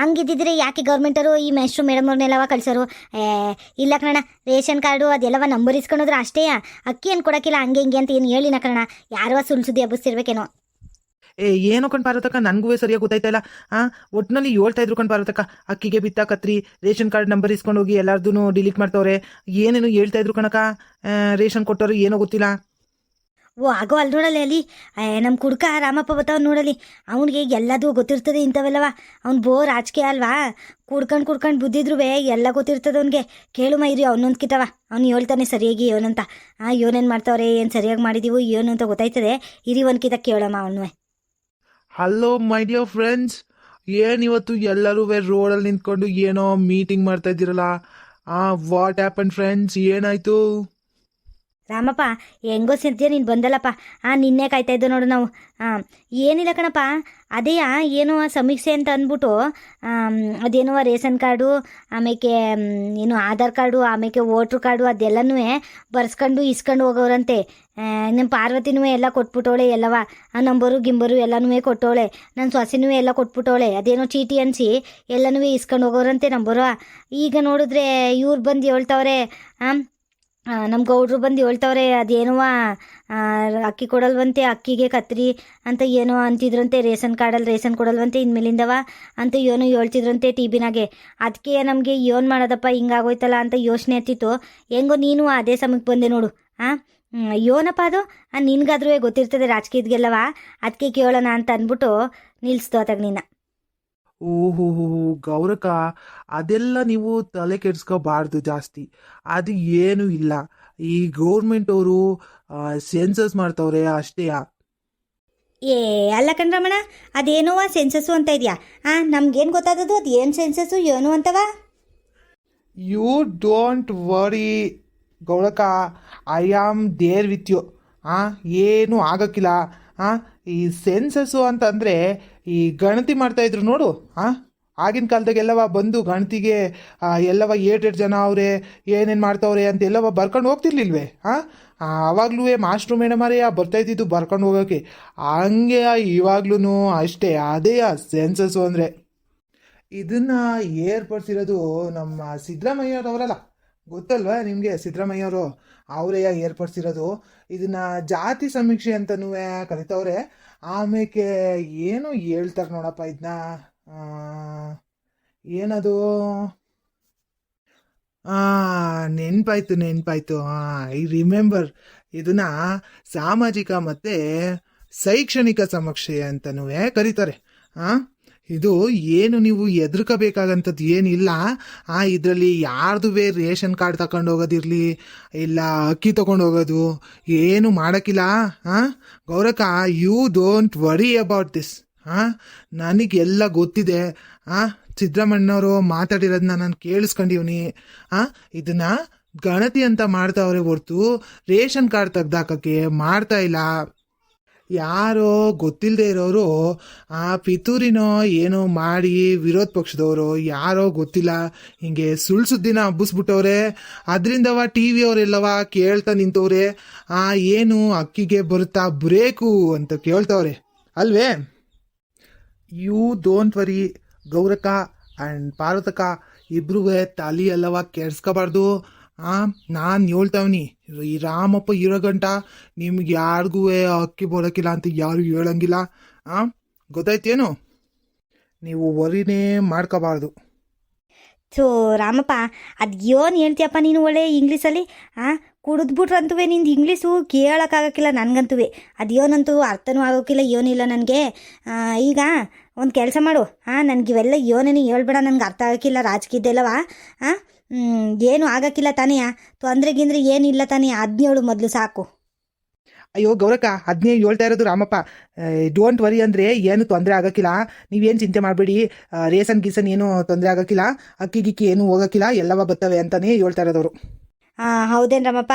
ಹಂಗಿದ್ದಿದ್ರೆ ಯಾಕೆ ಗೌರ್ಮೆಂಟರು ಈ ಮೆಸ್ಟ್ರು ಮೇಡಮ್ ಅವ್ರನ್ನೆಲ್ಲವ ಕಳ್ಸೋರು? ಏ, ಇಲ್ಲ ಕಣ ರೇಷನ್ ಕಾರ್ಡು ಅದೆಲ್ಲವ ನಂಬರ್ ಇಸ್ಕೊಂಡೋದ್ರೆ ಅಷ್ಟೇ. ಅಕ್ಕಿ ಏನು ಕೊಡೋಕ್ಕಿಲ್ಲ, ಹಂಗೆ ಹಿಂಗೆ ಅಂತ ಏನು ಹೇಳಿನ ಕಣ ಯಾರೋ ಸುಳ್ಳು ಸುದ್ದಿ ಹಬ್ಬಿಸ್ತಿರ್ಬೇಕೇನೋ. ಏ, ಏನು ಕಣ್ ಪಾರ್ವತಕ್ಕ? ನನಗೂ ಸರಿಯಾಗಿ ಗೊತ್ತಾಯ್ತಲ್ಲ ಆ ಒಟ್ಟಿನಲ್ಲಿ ಹೇಳ್ತಾ ಇದ್ರು ಕಣ್ ಪಾರ್ವತಕ್ಕ. ಅಕ್ಕಿಗೆ ಬಿತ್ತ ಕತ್ರಿ, ರೇಷನ್ ಕಾರ್ಡ್ ನಂಬರ್ ಇಸ್ಕೊಂಡು ಹೋಗಿ ಎಲ್ಲಾರ್ದು ಡಿಲೀಟ್ ಮಾಡ್ತವ್ರೆ. ಏನೇನು ಹೇಳ್ತಾ ಇದ್ರು ಕಣಕ ರೇಷನ್ ಕೊಟ್ಟವ್ರು ಏನೋ ಗೊತ್ತಿಲ್ಲ. ಓ, ಆಗೋ ಅಲ್ಲಿ ನೋಡಲಿ ಅಲ್ಲಿ. ನಮ್ಮ ಕುಡ್ಕ ರಾಮಪ್ಪ ಬರ್ತಾವ್ ನೋಡಲಿ ಅವನಿಗೆ ಎಲ್ಲದು ಗೊತ್ತಿರ್ತದೆ ಇಂಥವೆಲ್ಲವ. ಅವ್ನು ಬೋ ರಾಜಕೀಯ ಅಲ್ವಾ? ಕುಡ್ಕೊಂಡು ಕುಡ್ಕೊಂಡು ಬುದ್ಧಿದ್ರು ಎಲ್ಲ ಗೊತ್ತಿರ್ತದೆ ಅವ್ನಿಗೆ. ಕೇಳು ಮೈರಿ ಅವನೊಂದು ಕಿತವ ಅವ್ನು ಹೇಳ್ತಾನೆ ಸರಿಯಾಗಿ ಏನಂತ ಆ, ಏನೇನು ಮಾಡ್ತಾವ್ರೆ, ಏನು ಸರಿಯಾಗಿ ಮಾಡಿದೀವು, ಏನು ಅಂತ ಗೊತ್ತಾಯ್ತದೆ. ಇರಿ ಒಂದು ಕಿತ ಕೇಳಮ್ಮ ಅವನು ಹಲೋ ಮೈ ಡಿಯರ್ ಫ್ರೆಂಡ್ಸ್ ಏನು ಇವತ್ತು ಎಲ್ಲರೂ ರೋಡಲ್ಲಿ ನಿಂತ್ಕೊಂಡು ಏನೋ ಮೀಟಿಂಗ್ ಮಾಡ್ತಾ ಇದ್ದೀರಲ್ಲ? ಆ ವಾಟ್ ಆ್ಯಪನ್ ಫ್ರೆಂಡ್ಸ್ ಏನಾಯ್ತು? ರಾಮಪ್ಪ, ಹೆಂಗೋ ಸಿಂತೀಯ ನೀನು ಬಂದಲ್ಲಪ್ಪ. ಆ, ನಿನ್ನೆ ಕಾಯ್ತಾ ಇದ್ದೋ ನೋಡು ನಾವು. ಏನಿಲ್ಲ ಕಣಪ್ಪ. ಅದೇಯ, ಏನೋ ಸಮೀಕ್ಷೆ ಅಂತ ಅಂದ್ಬಿಟ್ಟು ಅದೇನೋ ರೇಷನ್ ಕಾರ್ಡು ಆಮೇಲೆ ಏನು ಆಧಾರ್ ಕಾರ್ಡು ಆಮೇಲೆ ವೋಟ್ರ್ ಕಾರ್ಡು ಅದೆಲ್ಲನೂ ಬರ್ಸ್ಕೊಂಡು, ಇಸ್ಕೊಂಡು ಹೋಗೋರಂತೆ. ನಮ್ಮ ಪಾರ್ವತಿನೂ ಎಲ್ಲ ಕೊಟ್ಬಿಟ್ಟವಳೆ ಎಲ್ಲವ. ಆ, ನಂಬರು, ಗಿಂಬರು ಎಲ್ಲನೂ ಕೊಟ್ಟವಳೆ ನನ್ನ ಸೊಸೆನೂ ಎಲ್ಲ ಕೊಟ್ಬಿಟ್ಟವಳೆ ಅದೇನೋ ಚೀಟಿ ಅನ್ಸಿ ಎಲ್ಲನೂ ಇಸ್ಕೊಂಡು ಹೋಗೋರಂತೆ ನಂಬರು. ಈಗ ನೋಡಿದ್ರೆ ಇವ್ರು ಬಂದು ಹೇಳ್ತವ್ರೆ ನಮ್ಮ ಗೌಡ್ರು ಬಂದು ಹೇಳ್ತವ್ರೆ ಅದೇನೋ ಅಕ್ಕಿ ಕೊಡಲ್ವಂತೆ, ಅಕ್ಕಿಗೆ ಕತ್ರಿ ಅಂತ ಏನೋ ಅಂತಿದ್ರಂತೆ, ರೇಷನ್ ಕಾರ್ಡಲ್ಲಿ ರೇಷನ್ ಕೊಡಲ್ವಂತೆ, ಇನ್ಮೇಲಿಂದವ ಅಂತ ಏನೋ ಹೇಳ್ತಿದ್ರಂತೆ ಟಿ ಬಿನಾಗೆ ಅದಕ್ಕೆ ನಮಗೆ ಏನು ಮಾಡೋದಪ್ಪ, ಹಿಂಗಾಗೋಯ್ತಲ್ಲ ಅಂತ ಯೋಚನೆ ಹತ್ತಿತ್ತು. ಹೆಂಗೋ ನೀನು ಅದೇ ಸಮಯಕ್ಕೆ ಬಂದೆ ನೋಡು ಹಾಂ ಯೋನಪ್ಪ ಅದು. ನಿನ್ಗಾದ್ರೂ ಗೊತ್ತಿರ್ತದೆ ರಾಜಕೀಯದ್ಗೆಲ್ಲವ. ಅದಕ್ಕೆ ಕೇಳೋಣ ಅಂತ ಅಂದ್ಬಿಟ್ಟು ನಿಲ್ಲಿಸ್ತು ಅದಾಗ ನಿನ್ನ ಓಹೋ ಗೌರಕ ಅದೆಲ್ಲ ನೀವು ತಲೆ ಕೆಡ್ಸ್ಕೋಬಾರ್ದು ಜಾಸ್ತಿ. ಅದು ಏನು ಇಲ್ಲ. ಈ ಗೌರ್ಮೆಂಟ್ ಅವರು ಸೆನ್ಸಸ್ ಮಾಡ್ತವ್ರೆ ಅಷ್ಟೇ. ಏ ಅಲ್ಲ ಕಣ್ರಮಣ ಅದೇನೋ ಸೆನ್ಸಸ್ಸು ಅಂತ ಇದೆಯಾ? ಹಾಂ ನಮ್ಗೇನು ಗೊತ್ತಾಗೋದು ಅದು ಏನು ಸೆನ್ಸಸ್ಸು ಏನು ಅಂತವ? You don't worry ಗೌರಕ I am there with you ಹಾಂ ಏನು ಆಗೋಕ್ಕಿಲ್ಲ. ಹಾಂ ಈ ಸೆನ್ಸಸ್ಸು ಅಂತಂದರೆ ಈ ಗಣತಿ ಮಾಡ್ತಾ ಇದ್ರು ನೋಡು ಹಾಂ ಆಗಿನ ಕಾಲದಾಗೆಲ್ಲವ ಬಂದು ಗಣತಿಗೆ ಎಲ್ಲವ ಏಟೆಟ್ ಜನ ಅವರೇ, ಏನೇನು ಮಾಡ್ತಾವ್ರೆ ಅಂತ ಎಲ್ಲವ ಬರ್ಕೊಂಡು ಹೋಗ್ತಿರ್ಲಿಲ್ವೇ ಹಾಂ ಆವಾಗಲೂ ಮಾಸ್ಟ್ರು ಮೇಡಮರೇ ಬರ್ತಾ ಇದ್ದಿದ್ದು ಬರ್ಕೊಂಡು ಹೋಗೋಕ್ಕೆ ಹಂಗೆ ಇವಾಗ್ಲೂ ಅಷ್ಟೇ, ಅದೇ ಸೆನ್ಸಸ್ಸು ಅಂದರೆ. ಇದನ್ನು ಏರ್ಪಡಿಸಿರೋದು ನಮ್ಮ ಸಿದ್ದರಾಮಯ್ಯವ್ರವರಲ್ಲ ಗೊತ್ತಲ್ವಾ ನಿಮಗೆ ಸಿದ್ದರಾಮಯ್ಯವರು? ಅವರೇ ಏರ್ಪಡಿಸಿರೋದು. ಇದನ್ನ ಜಾತಿ ಸಮೀಕ್ಷೆ ಅಂತನೂ ಕರಿತವ್ರೆ. ಆಮೇಲೆ ಏನು ಹೇಳ್ತಾರೆ ನೋಡಪ್ಪ ಇದನ್ನ ಏನದು? ನೆನಪಾಯ್ತು ನೆನಪಾಯ್ತು. ಐ ರಿಮೆಂಬರ್ ಇದನ್ನ ಸಾಮಾಜಿಕ ಮತ್ತೆ ಶೈಕ್ಷಣಿಕ ಸಮೀಕ್ಷೆ ಅಂತನೂ ಕರೀತಾರೆ. ಆ? ಇದು ಏನು ನೀವು ಎದುರ್ಕೋಬೇಕಾಗಂಥದ್ದು ಏನಿಲ್ಲ. ಆ, ಇದರಲ್ಲಿ ಯಾರ್ದು ಬೇರೆ ರೇಷನ್ ಕಾರ್ಡ್ ತಗೊಂಡು ಹೋಗೋದಿರಲಿ ಇಲ್ಲ ಅಕ್ಕಿ ತಗೊಂಡು ಹೋಗೋದು ಏನು ಮಾಡೋಕ್ಕಿಲ್ಲ. ಹಾಂ ಗೌರಕ್ಕ you don't worry about this ಹಾಂ ನನಗೆಲ್ಲ ಗೊತ್ತಿದೆ. ಹಾಂ ಸಿದ್ದರಾಮಣ್ಣವರು ಮಾತಾಡಿರೋದನ್ನ ನಾನು ಕೇಳಿಸ್ಕೊಂಡಿವ್ನಿ. ಹಾಂ ಇದನ್ನು ಗಣತಿ ಅಂತ ಮಾಡ್ತಾವ್ರೆ ಹೊರ್ತು ರೇಷನ್ ಕಾರ್ಡ್ ತೆಗ್ದಾಕಕ್ಕೆ ಮಾಡ್ತಾ ಇಲ್ಲ. ಯಾರೋ ಗೊತ್ತಿಲ್ಲದೆ ಇರೋರು, ಆ ಪಿತೂರಿನೋ ಏನೋ ಮಾಡಿ ವಿರೋಧ ಪಕ್ಷದವರು ಯಾರೋ ಗೊತ್ತಿಲ್ಲ. ಹಿಂಗೆ ಸುಳ್ಳು ಸುದ್ದಿನ ಹಬ್ಬಿಸ್ಬಿಟ್ಟವ್ರೆ ಅದರಿಂದವ ಟಿ ವಿ ಅವರೆಲ್ಲವ ಕೇಳ್ತಾ ನಿಂತವ್ರೆ, ಆ ಏನು ಅಕ್ಕಿಗೆ ಬರುತ್ತಾ ಬ್ರೇಕು ಅಂತ ಕೇಳ್ತವ್ರೆ. ಅಲ್ವೇ? ಯು ಡೋಂಟ್ ವರಿ, ಗೌರಕ ಆ್ಯಂಡ್ ಪಾರ್ವತಕ ಇಬ್ಬರೂ ತಲಿ ಎಲ್ಲವ ಕೆಡ್ಸ್ಕೋಬಾರ್ದು. ಆ, ನಾನು ಹೇಳ್ತಾವ್ನಿ ಈ ರಾಮಪ್ಪ ಇರೋ ಗಂಟ ನಿಮ್ಗೆ ಯಾರಿಗೂ ಅಕ್ಕಿ ಬರೋಕ್ಕಿಲ್ಲ ಅಂತ ಯಾರು ಹೇಳಂಗಿಲ್ಲ, ಆ? ಗೊತ್ತಾಯ್ತೇನು? ನೀವು ವರಿನೇ ಮಾಡ್ಕೋಬಾರ್ದು. ಥೋ, ರಾಮಪ್ಪ, ಅದು ಏನು ಹೇಳ್ತೀಯಪ್ಪ ನೀನು ಒಳ್ಳೆ ಇಂಗ್ಲೀಷಲ್ಲಿ ಹಾಂ ಕುಡಿದ್ಬಿಟ್ರಂತುವೆ ನಿಂದು ಇಂಗ್ಲೀಷು ಕೇಳೋಕ್ಕಾಗಕ್ಕಿಲ್ಲ ನನಗಂತೂ ಅದು ಏನಂತೂ ಅರ್ಥನೂ ಆಗೋಕ್ಕಿಲ್ಲ ಏನಿಲ್ಲ ನನಗೆ. ಈಗ ಒಂದು ಕೆಲಸ ಮಾಡು ಹಾಂ ನನಗೆ ಇವೆಲ್ಲ ಏನೇನು ಹೇಳ್ಬೇಡ, ನನಗೆ ಅರ್ಥ ಆಗೋಕ್ಕಿಲ್ಲ ರಾಜಕೀಯದೆಲ್ಲವಾ ಹಾಂ ಏನು ಆಗಕ್ಕಿಲ್ಲ ತಾನೇ ತೊಂದರೆ ಗಿಂದ್ರೆ ಏನಿಲ್ಲ ತಾನೇ ಹದಿನೇಳು ಮೊದಲು ಸಾಕು. ಅಯ್ಯೋ, ಗೌರಕ್ಕ ಅದನ್ನೇ ಹೇಳ್ತಾ ಇರೋದು ರಾಮಪ್ಪ. ಡೋಂಟ್ ವರಿ ಅಂದರೆ ಏನು ತೊಂದರೆ ಆಗಕ್ಕಿಲ್ಲ. ನೀವೇನು ಚಿಂತೆ ಮಾಡಬೇಡಿ. ರೇಷನ್ ಗೀಸನ್ ಏನು ತೊಂದರೆ ಆಗಕ್ಕಿಲ್ಲ. ಅಕ್ಕಿ ಗಿಕ್ಕಿ ಏನು ಹೋಗಕ್ಕಿಲ್ಲ. ಎಲ್ಲವ ಬರ್ತವೆ ಅಂತಾನೆ ಹೇಳ್ತಾ ಇರೋದವರು. ಹಾಂ ಹೌದೇನು ರಮಪ್ಪ?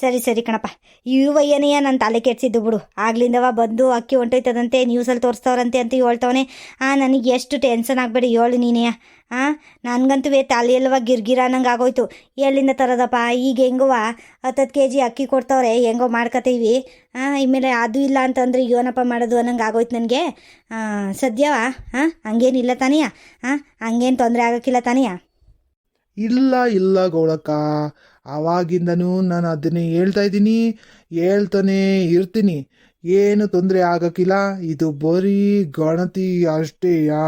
ಸರಿ ಸರಿ ಕಣಪ್ಪ. ಯುವಯ್ಯನೆಯ ನನ್ನ ತಲೆ ಕೆಡ್ಸಿದ್ದು ಬಿಡು. ಆಗ್ಲಿಂದವ ಬಂದು ಅಕ್ಕಿ ಹೊಂಟೋಯ್ತದಂತೆ ನ್ಯೂಸಲ್ಲಿ ತೋರಿಸ್ತವ್ರಂತೆ ಅಂತ ಹೇಳ್ತವನೆ. ಹಾಂ ನನಗೆ ಎಷ್ಟು ಟೆನ್ಷನ್ ಆಗಬೇಡಿ, ಹೇಳು ನೀನೆಯ ಹಾಂ ನನಗಂತೂ ತಲೆಯಲ್ವ ಗಿರ್ಗಿರ ಅನ್ನಂಗೆ ಆಗೋಯ್ತು. ಎಲ್ಲಿಂದ ತರೋದಪ್ಪ? ಈಗ ಹೆಂಗವ ಹತ್ತತ್ತು ಕೆ ಜಿ ಅಕ್ಕಿ ಕೊಡ್ತವ್ರೆ, ಹೆಂಗೋ ಮಾಡ್ಕೊತೀವಿ. ಹಾಂ ಇಮೇಲೆ ಅದು ಇಲ್ಲ ಅಂತಂದ್ರೆ ಏನಪ್ಪ ಮಾಡೋದು ಅನ್ನಂಗೆ ಆಗೋಯ್ತು ನನಗೆ. ಸದ್ಯವ? ಹಾಂ ಹಂಗೇನಿಲ್ಲ ತಾನೆಯಾ. ಹಾಂ ಹಂಗೇನು ತೊಂದರೆ ಆಗೋಕ್ಕಿಲ್ಲ ತಾನೆಯಾ. ಇಲ್ಲ ಇಲ್ಲ ಗೌಳಕ್ಕ. ಆವಾಗಿಂದನೂ ನಾನು ಅದನ್ನೇ ಹೇಳ್ತಾ ಇದ್ದೀನಿ. ಹೇಳ್ತಾನೆ ಇರ್ತೀನಿ. ಏನು ತೊಂದರೆ ಆಗೋಕ್ಕಿಲ್ಲ. ಇದು ಬರೀ ಗಣತಿ ಅಷ್ಟೇಯಾ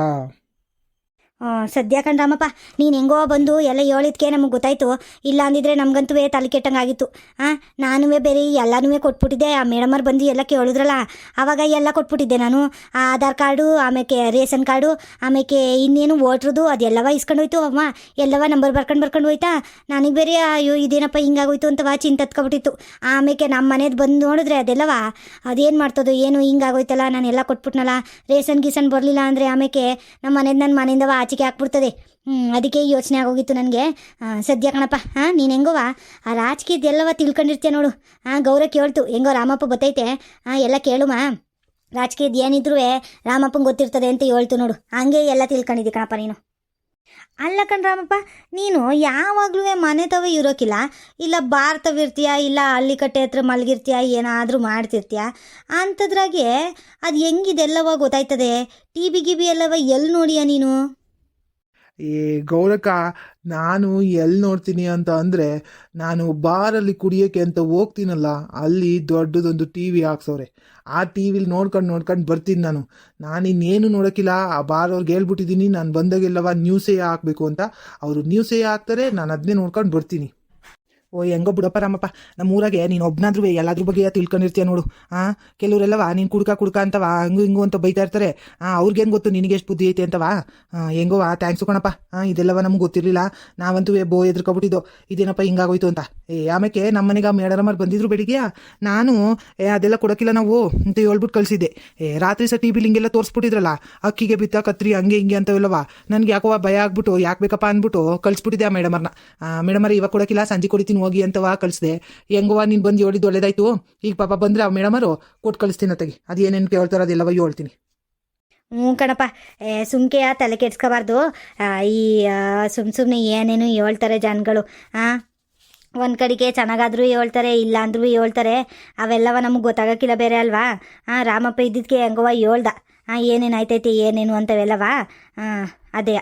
ಸದ್ಯ ಕಣ್ರಾಮಪ್ಪ, ನೀನು ಹೆಂಗೋ ಬಂದು ಎಲ್ಲ ಹೇಳಿದ್ಕೆ ನಮಗೆ ಗೊತ್ತಾಯ್ತು. ಇಲ್ಲ ಅಂದಿದ್ರೆ ನಮಗಂತೂ ತಲೆ ಕೆಟ್ಟಂಗೆ ಆಗಿತ್ತು ಹಾಂ ನಾನು ಬೇರೆ ಎಲ್ಲನೂ ಕೊಟ್ಬಿಟ್ಟಿದ್ದೆ. ಆ ಮೇಡಮರ್ ಬಂದು ಎಲ್ಲ ಕೇಳಿದ್ರಲ್ಲ, ಅವಾಗ ಎಲ್ಲ ಕೊಟ್ಬಿಟ್ಟಿದ್ದೆ ನಾನು. ಆ ಆಧಾರ್ ಕಾರ್ಡು ಆಮೇಲೆ ರೇಷನ್ ಕಾರ್ಡು ಆಮೇಲೆ ಇನ್ನೇನು ವೋಟ್ರದು, ಅದೆಲ್ಲವ ಇಸ್ಕೊಂಡು ಹೋಯ್ತು. ಅಮ್ಮ ಎಲ್ಲವ ನಂಬರ್ ಬರ್ಕೊಂಡು ಬರ್ಕೊಂಡು ಹೋಯ್ತಾ. ನನಗೆ ಬೇರೆ, ಅಯ್ಯೋ, ಇದೇನಪ್ಪ ಹಿಂಗಾಗೋಯ್ತು ಅಂತವ ಚಿಂತೆ ಹತ್ಕೊಬಿಟ್ಟಿತ್ತು. ಆಮೇಲೆ ನಮ್ಮ ಮನೇದು ಬಂದು ನೋಡಿದ್ರೆ ಅದೆಲ್ಲವ? ಅದೇನು ಮಾಡ್ತದೋ ಏನು ಹಿಂಗಾಗೋಯ್ತಲ್ಲ ನಾನು ಎಲ್ಲ ಕೊಟ್ಬಿಟ್ನಲ್ಲ. ರೇಷನ್ ಗೀಸನ್ ಬರಲಿಲ್ಲ ಅಂದರೆ ಆಮೇಲೆ ನಮ್ಮ ಮನೇದು ನನ್ನ ಮನೆಯಿಂದವ ಆಚೆಗೆ ಹಾಕ್ಬಿಡ್ತದೆ. ಅದಕ್ಕೆ ಯೋಚನೆ ಆಗೋಗಿತ್ತು ನನಗೆ. ಸದ್ಯ ಕಣಪ್ಪ ಹಾಂ ನೀನು ಹೆಂಗೋವ ಆ ರಾಜಕೀಯದೆಲ್ಲವ ತಿಳ್ಕೊಂಡಿರ್ತೀಯ ನೋಡು. ಹಾಂ ಗೌರವ ಕೇಳ್ತು. ಹೆಂಗೋ ರಾಮಪ್ಪ ಗೊತ್ತೈತೆ? ಹಾಂ ಎಲ್ಲ ಕೇಳುಮ ರಾಜಕೀಯದ ಏನಿದ್ರೂ ರಾಮಪ್ಪಂಗೆ ಗೊತ್ತಿರ್ತದೆ ಅಂತ ಹೇಳ್ತು ನೋಡು. ಹಂಗೆ ಎಲ್ಲ ತಿಳ್ಕೊಂಡಿದ್ದಿ ಕಣಪ್ಪ ನೀನು. ಅಲ್ಲ ಕಣ್ ರಾಮಪ್ಪ, ನೀನು ಯಾವಾಗಲೂ ಮನೆ ತವ ಇರೋಕಿಲ್ಲ, ಇಲ್ಲ ಬಾರ್ ತವಿರ್ತೀಯ ಇಲ್ಲ ಹಳ್ಳಿ ಕಟ್ಟೆ ಹತ್ರ ಮಲಗಿರ್ತೀಯ, ಏನಾದರೂ ಮಾಡ್ತಿರ್ತೀಯ, ಅಂಥದ್ರಾಗೆ ಅದು ಹೆಂಗಿದೆಲ್ಲವ ಗೊತ್ತಾಯ್ತದೆ? ಟಿ ಬಿ ಗಿಬಿ ಎಲ್ಲವ ಎಲ್ಲಿ ನೋಡಿಯಾ ನೀನು? ಏ ಗೌರಕ ನಾನು ಎಲ್ಲಿ ನೋಡ್ತೀನಿ ಅಂತ ಅಂದರೆ ನಾನು ಬಾರಲ್ಲಿ ಕುಡಿಯೋಕ್ಕೆ ಅಂತ ಹೋಗ್ತೀನಲ್ಲ, ಅಲ್ಲಿ ದೊಡ್ಡದೊಂದು ಟಿ ವಿ ಹಾಕ್ಸವ್ರೆ. ಆ ಟಿ ವಿಲಿ ನೋಡ್ಕೊಂಡು ನೋಡ್ಕೊಂಡು ಬರ್ತೀನಿ ನಾನು. ನಾನು ಇನ್ನೇನು ನೋಡೋಕ್ಕಿಲ್ಲ, ಆ ಬಾರ್ ಅವ್ರಿಗೆ ಹೇಳ್ಬಿಟ್ಟಿದ್ದೀನಿ, ನಾನು ಬಂದಾಗೆಲ್ಲವ ನ್ಯೂಸೇ ಹಾಕಬೇಕು ಅಂತ. ಅವರು ನ್ಯೂಸೇ ಹಾಕ್ತಾರೆ, ನಾನು ಅದನ್ನೇ ನೋಡ್ಕೊಂಡು ಬರ್ತೀನಿ. ಓ, ಹೆಂಗೋ ಬಿಡಪ್ಪ ರಾಮಪ್ಪ. ನಮ್ಮ ಊರಾಗೆ ನೀನು ಒಬ್ನಾದ್ರೂ ಎಲ್ಲಾದ್ರ ಬಗ್ಗೆ ತಿಳ್ಕೊಂಡಿರ್ತೀಯ ನೋಡು. ಹಾಂ ಕೆಲವರೆಲ್ಲವ, ನೀನು ಕುಡ್ಕ ಕುಡ್ಕ ಅಂತವಾ, ಹಂಗು ಹಿಂಗು ಅಂತ ಬೈತಾ ಇರ್ತಾರೆ. ಹಾಂ ಅವ್ರಿಗೇನು ಗೊತ್ತು, ನಿನಗೆ ಎಷ್ಟು ಬುದ್ಧಿ ಐತೆ ಅಂತವಾ? ಹೆಂಗೋ ಥ್ಯಾಂಕ್ಸು ಕಣಪ್ಪ. ಹಾಂ ಇದೆಲ್ಲವ ನಮ್ಗೆ ಗೊತ್ತಿರಲಿಲ್ಲ. ನಾವಂತೂ ಬೋ ಎದ್ರಕೊಬಿಟ್ಟಿದ್ದು ಇದೇನಪ್ಪ, ಹಿಂಗಾಗೋಯ್ತು ಅಂತ. ಏ ಆಮೇಲೆ ನಮ್ಮ ಮನೆಗೆ ಮೇಡರಮ್ಮರು ಬಂದಿದ್ರು ಬೆಳಿಗ್ಗೆ ನಾನು, ಏ, ಅದೆಲ್ಲ ಕೊಡೋಕ್ಕಿಲ್ಲ ನಾವು ಅಂತ ಹೇಳ್ಬಿಟ್ಟು ಕಳಿಸಿದ್ದೆ. ಏ, ರಾತ್ರಿ ಸಹ ಟಿ ವಿಲಿ ಹಿಂಗೆಲ್ಲ ತೋರಿಸ್ಬಿಟ್ಟಿದ್ರಲ್ಲ, ಅಕ್ಕಿಗೆ ಬಿತ್ತ, ಕತ್ರಿ, ಹಂಗೆ ಹಿಂಗೆ ಅಂತವೆಲ್ಲವ ನನಗೆ ಯಾಕೋ ಭಯ ಆಗ್ಬಿಟ್ಟು, ಯಾಕೆ ಬೇಕಪ್ಪ ಅಂದ್ಬಿಟ್ಟು ಕಳಿಸ್ಬಿಟ್ಟಿದ್ದೆ ಆ ಮೇಡಮರ್ನ ಮೇಡಮರ್ ಇವಾಗ ಕೊಡೋಕ್ಕಿಲ್ಲ, ಸಂಜೆ ಕೊಡಿತೀನಿ ಹೋಗಿ ಅಂತವ ಕಳಿಸ್ದೆ. ಹೆಂಗವ್ವ ನೀನು ಬಂದು ಹೇಳಿದ್ದು ಒಳ್ಳೇದಾಯ್ತು. ಈಗ ಪಾಪ ಬಂದರೆ ಆ ಮೇಡಮರು ಕೊಟ್ಟು ಕಳಿಸ್ತೀನಿ ಅತ್ತಗೆ. ಅದು ಏನೇನು ಕೇಳ್ತಾರೋ ಅದೆಲ್ಲವ ಹೇಳ್ತೀನಿ. ಹ್ಞೂ ಕಣಪ್ಪ. ಸುಮ್ಕೆಯ ತಲೆ ಕೆಡ್ಸ್ಕೋಬಾರ್ದು. ಈ ಸುಮ್ ಸುಮ್ಮನೆ ಏನೇನು ಹೇಳ್ತಾರೆ ಜನಗಳು. ಹಾಂ ಒಂದು ಕಡೆಗೆ ಚೆನ್ನಾಗಾದ್ರೂ ಹೇಳ್ತಾರೆ ಇಲ್ಲ ಅಂದ್ರೂ ಹೇಳ್ತಾರೆ. ಅವೆಲ್ಲವ ನಮಗೆ ಗೊತ್ತಾಗಕ್ಕಿಲ್ಲ ಬೇರೆ ಅಲ್ವಾ? ಹಾಂ ರಾಮಪ್ಪ ಇದ್ದಿದ್ದಕ್ಕೆ ಹೆಂಗವ ಹೇಳ್ದ. ಹಾಂ ಏನೇನು ಆಯ್ತೈತೆ, ಏನೇನು ಅಂತವೆಲ್ಲವಾ? ಹಾಂ ಅದೇ.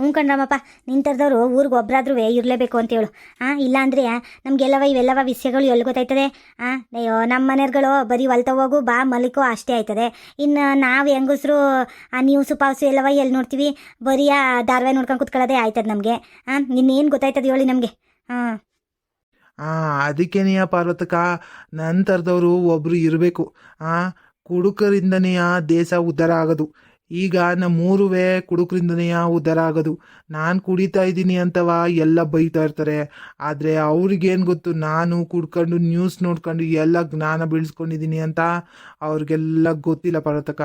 ಹ್ಞೂ ಕಣ್ರಮ್ಮಪ್ಪ ನಿಂತರ್ದವರು ಊರಿಗೆ ಒಬ್ಬರಾದ್ರೂ ಇರಲೇಬೇಕು ಅಂತ ಹೇಳು. ಹಾಂ ಇಲ್ಲಾಂದರೆ ನಮಗೆಲ್ಲವ ಇವೆಲ್ಲವ ವಿಷಯಗಳು ಎಲ್ಲಿ ಗೊತ್ತಾಯ್ತದೆ? ಹಾಂ ಅಯ್ಯೋ ನಮ್ಮ ಮನೆಯವ್ರುಗಳು ಬರೀ ಹೊಲ್ತ ಹೋಗು, ಬಾ, ಮಲಿಕೋ, ಅಷ್ಟೇ ಆಯ್ತದೆ. ಇನ್ನು ನಾವು ಹೆಂಗಸರು, ಆ ನ್ಯೂಸು ಪಾವ್ಸು ಎಲ್ಲವ ಎಲ್ಲಿ ನೋಡ್ತೀವಿ? ಬರೀ ಆ, ಧಾರವಾಹಿ ನೋಡ್ಕೊಂಡು ಕುತ್ಕೊಳ್ಳೋದೇ ಆಯ್ತದೆ ನಮಗೆ. ಹಾಂ ಇನ್ನೇನು ಗೊತ್ತಾಯ್ತದೆ ಹೇಳಿ ನಮಗೆ. ಹಾಂ ಹಾಂ ಅದಕ್ಕೇನೆಯ ಪಾರ್ವತಕ ನಂತರದವರು ಒಬ್ರು ಇರಬೇಕು. ಆ, ಕುಡುಕರಿಂದನೇ ಆ ದೇಶ ಉದ್ಧಾರ ಆಗೋದು. ಈಗ ನಮ್ಮೂರುವೆ ಕುಡುಕ್ರಿಂದನೇ ಉದ್ಧಾರ ಆಗೋದು ನಾನು ಕುಡಿತಾ ಇದ್ದೀನಿ ಅಂತವ ಎಲ್ಲ ಬೈತಾ ಇರ್ತಾರೆ. ಆದರೆ ಅವ್ರಿಗೇನು ಗೊತ್ತು? ನಾನು ಕುಡ್ಕೊಂಡು ನ್ಯೂಸ್ ನೋಡ್ಕೊಂಡು ಎಲ್ಲ ಜ್ಞಾನ ಬೆಳೆಸ್ಕೊಂಡಿದ್ದೀನಿ ಅಂತ ಅವ್ರಿಗೆಲ್ಲ ಗೊತ್ತಿಲ್ಲ ಪರತಕ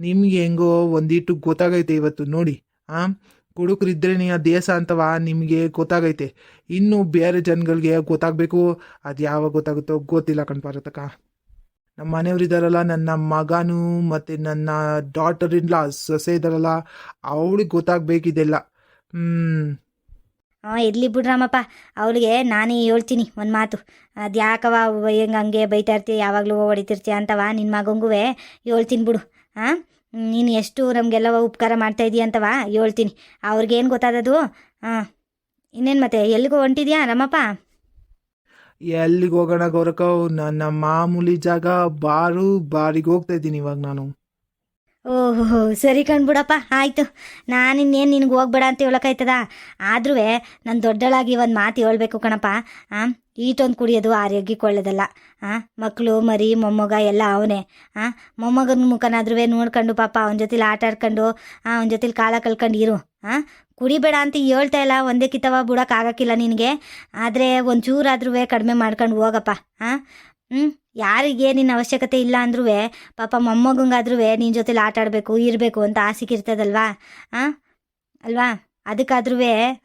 ನಿಮ್ಗೆ ಹೆಂಗೋ ಒಂದಿಟ್ಟು ಗೊತ್ತಾಗೈತೆ ಇವತ್ತು. ನೋಡಿ, ಆ? ಕುಡುಕರಿದ್ರೇನೆ ಆ ದೇಶ ಅಂತವ ನಿಮಗೆ ಗೊತ್ತಾಗೈತೆ. ಇನ್ನು ಬೇರೆ ಜನಗಳಿಗೆ ಗೊತ್ತಾಗಬೇಕು. ಅದು ಯಾವಾಗ ಗೊತ್ತಾಗುತ್ತೋ ಗೊತ್ತಿಲ್ಲ ಕಣ್ಪಾರತಕ್ಕ ನಮ್ಮ ಮನೆಯವರಿದ್ದಾರಲ್ಲ, ನನ್ನ ಮಗನೂ ಮತ್ತು ನನ್ನ ಡಾಟರ್ ಇನ್ ಲಾ ಸೊಸೆ ಇದ್ದಾರಲ್ಲ, ಅವಳಿಗೆ ಗೊತ್ತಾಗಬೇಕಿದೆಲ್ಲ. ಹ್ಞೂ ಹಾಂ, ಇರಲಿ ಬಿಡ್ರಮ್ಮಪ್ಪ ಅವಳಿಗೆ ನಾನೇ ಹೇಳ್ತೀನಿ ಒಂದು ಮಾತು. ಅದು ಯಾಕವ ಹೆಂಗೆ ಹಂಗೆ ಬೈತಾ ಇರ್ತೀಯ, ಯಾವಾಗಲೂ ಹೊಡಿತಿರ್ತೀಯ ಅಂತವ ನಿನ್ನ ಮಗಂಗೂ ಹೇಳ್ತೀನಿ ಬಿಡು. ಹಾಂ? ನೀನು ಎಷ್ಟು ನಮಗೆಲ್ಲ ಉಪಕಾರ ಮಾಡ್ತಾ ಇದೀಯ ಅಂತವ ಹೇಳ್ತೀನಿ. ಅವ್ರಿಗೇನು ಗೊತ್ತಾದದು ಹಾಂ. ಇನ್ನೇನು ಮತ್ತೆ ಎಲ್ಲಿಗೂ ಹೊಂಟಿದ್ಯಾ ರಮಪ್ಪ? ಎಲ್ಲಿಗೆ ಹೋಗೋಣ ಗೌರಕ ನನ್ನ ಮಾಮೂಲಿ ಜಾಗ ಬಾರು ಬಾರಿಗೆ ಹೋಗ್ತಾ ಇದ್ದೀನಿ ಇವಾಗ ನಾನು. ಓಹೋ ಸರಿ ಕಣ್ಬಿಡಪ್ಪ ಆಯಿತು. ನಾನು ಇನ್ನೇನು ನಿನಗೆ ಹೋಗ್ಬೇಡ ಅಂತ ಹೇಳೋಕ್ಕಾಯ್ತದ ಆದ್ರೂ ನಾನು ದೊಡ್ಡಳಾಗಿ ಒಂದು ಮಾತು ಹೇಳ್ಬೇಕು ಕಣಪ್ಪ. ಹಾಂ ಈಟೊಂದು ಕುಡಿಯೋದು ಆರೋಗ್ಯಕ್ಕೆ ಒಳ್ಳೆಯದಲ್ಲ ಹಾಂ ಮಕ್ಕಳು ಮರಿ, ಮೊಮ್ಮಗ ಎಲ್ಲ ಅವನೇ. ಹಾಂ ಮೊಮ್ಮಗನ ಮುಖನಾದ್ರೂ ನೋಡ್ಕೊಂಡು ಪಾಪ, ಅವನ ಜೊತೆಲಿ ಆಟ ಆಡ್ಕೊಂಡು ಅವನ ಜೊತೆಲಿ ಕಾಲ ಕಳ್ಕೊಂಡು ಇರು. ಹಾಂ ಕುಡಿಬೇಡ ಅಂತ ಹೇಳ್ತಾ ಇಲ್ಲ, ಒಂದೇ ಕಿತ್ತವ ಬಿಡೋಕ್ಕಾಗಕ್ಕಿಲ್ಲ ನಿನಗೆ. ಆದರೆ ಒಂಚೂರಾದ್ರೂ ಕಡಿಮೆ ಮಾಡ್ಕೊಂಡು ಹೋಗಪ್ಪ ಹಾಂ ಹ್ಞೂ ಯಾರಿಗೆ ನಿನ್ನ ಅವಶ್ಯಕತೆ ಇಲ್ಲ ಅಂದ್ರೂ ಪಾಪ ಮೊಮ್ಮಗಂಗಾದ್ರೂ ನಿನ್ನ ಜೊತೆಲಿ ಆಟ ಆಡಬೇಕು, ಇರಬೇಕು ಅಂತ ಆಸೆಗಿರ್ತದಲ್ವಾ ಹಾಂ ಅಲ್ವಾ? ಅದಕ್ಕಾದ್ರೂ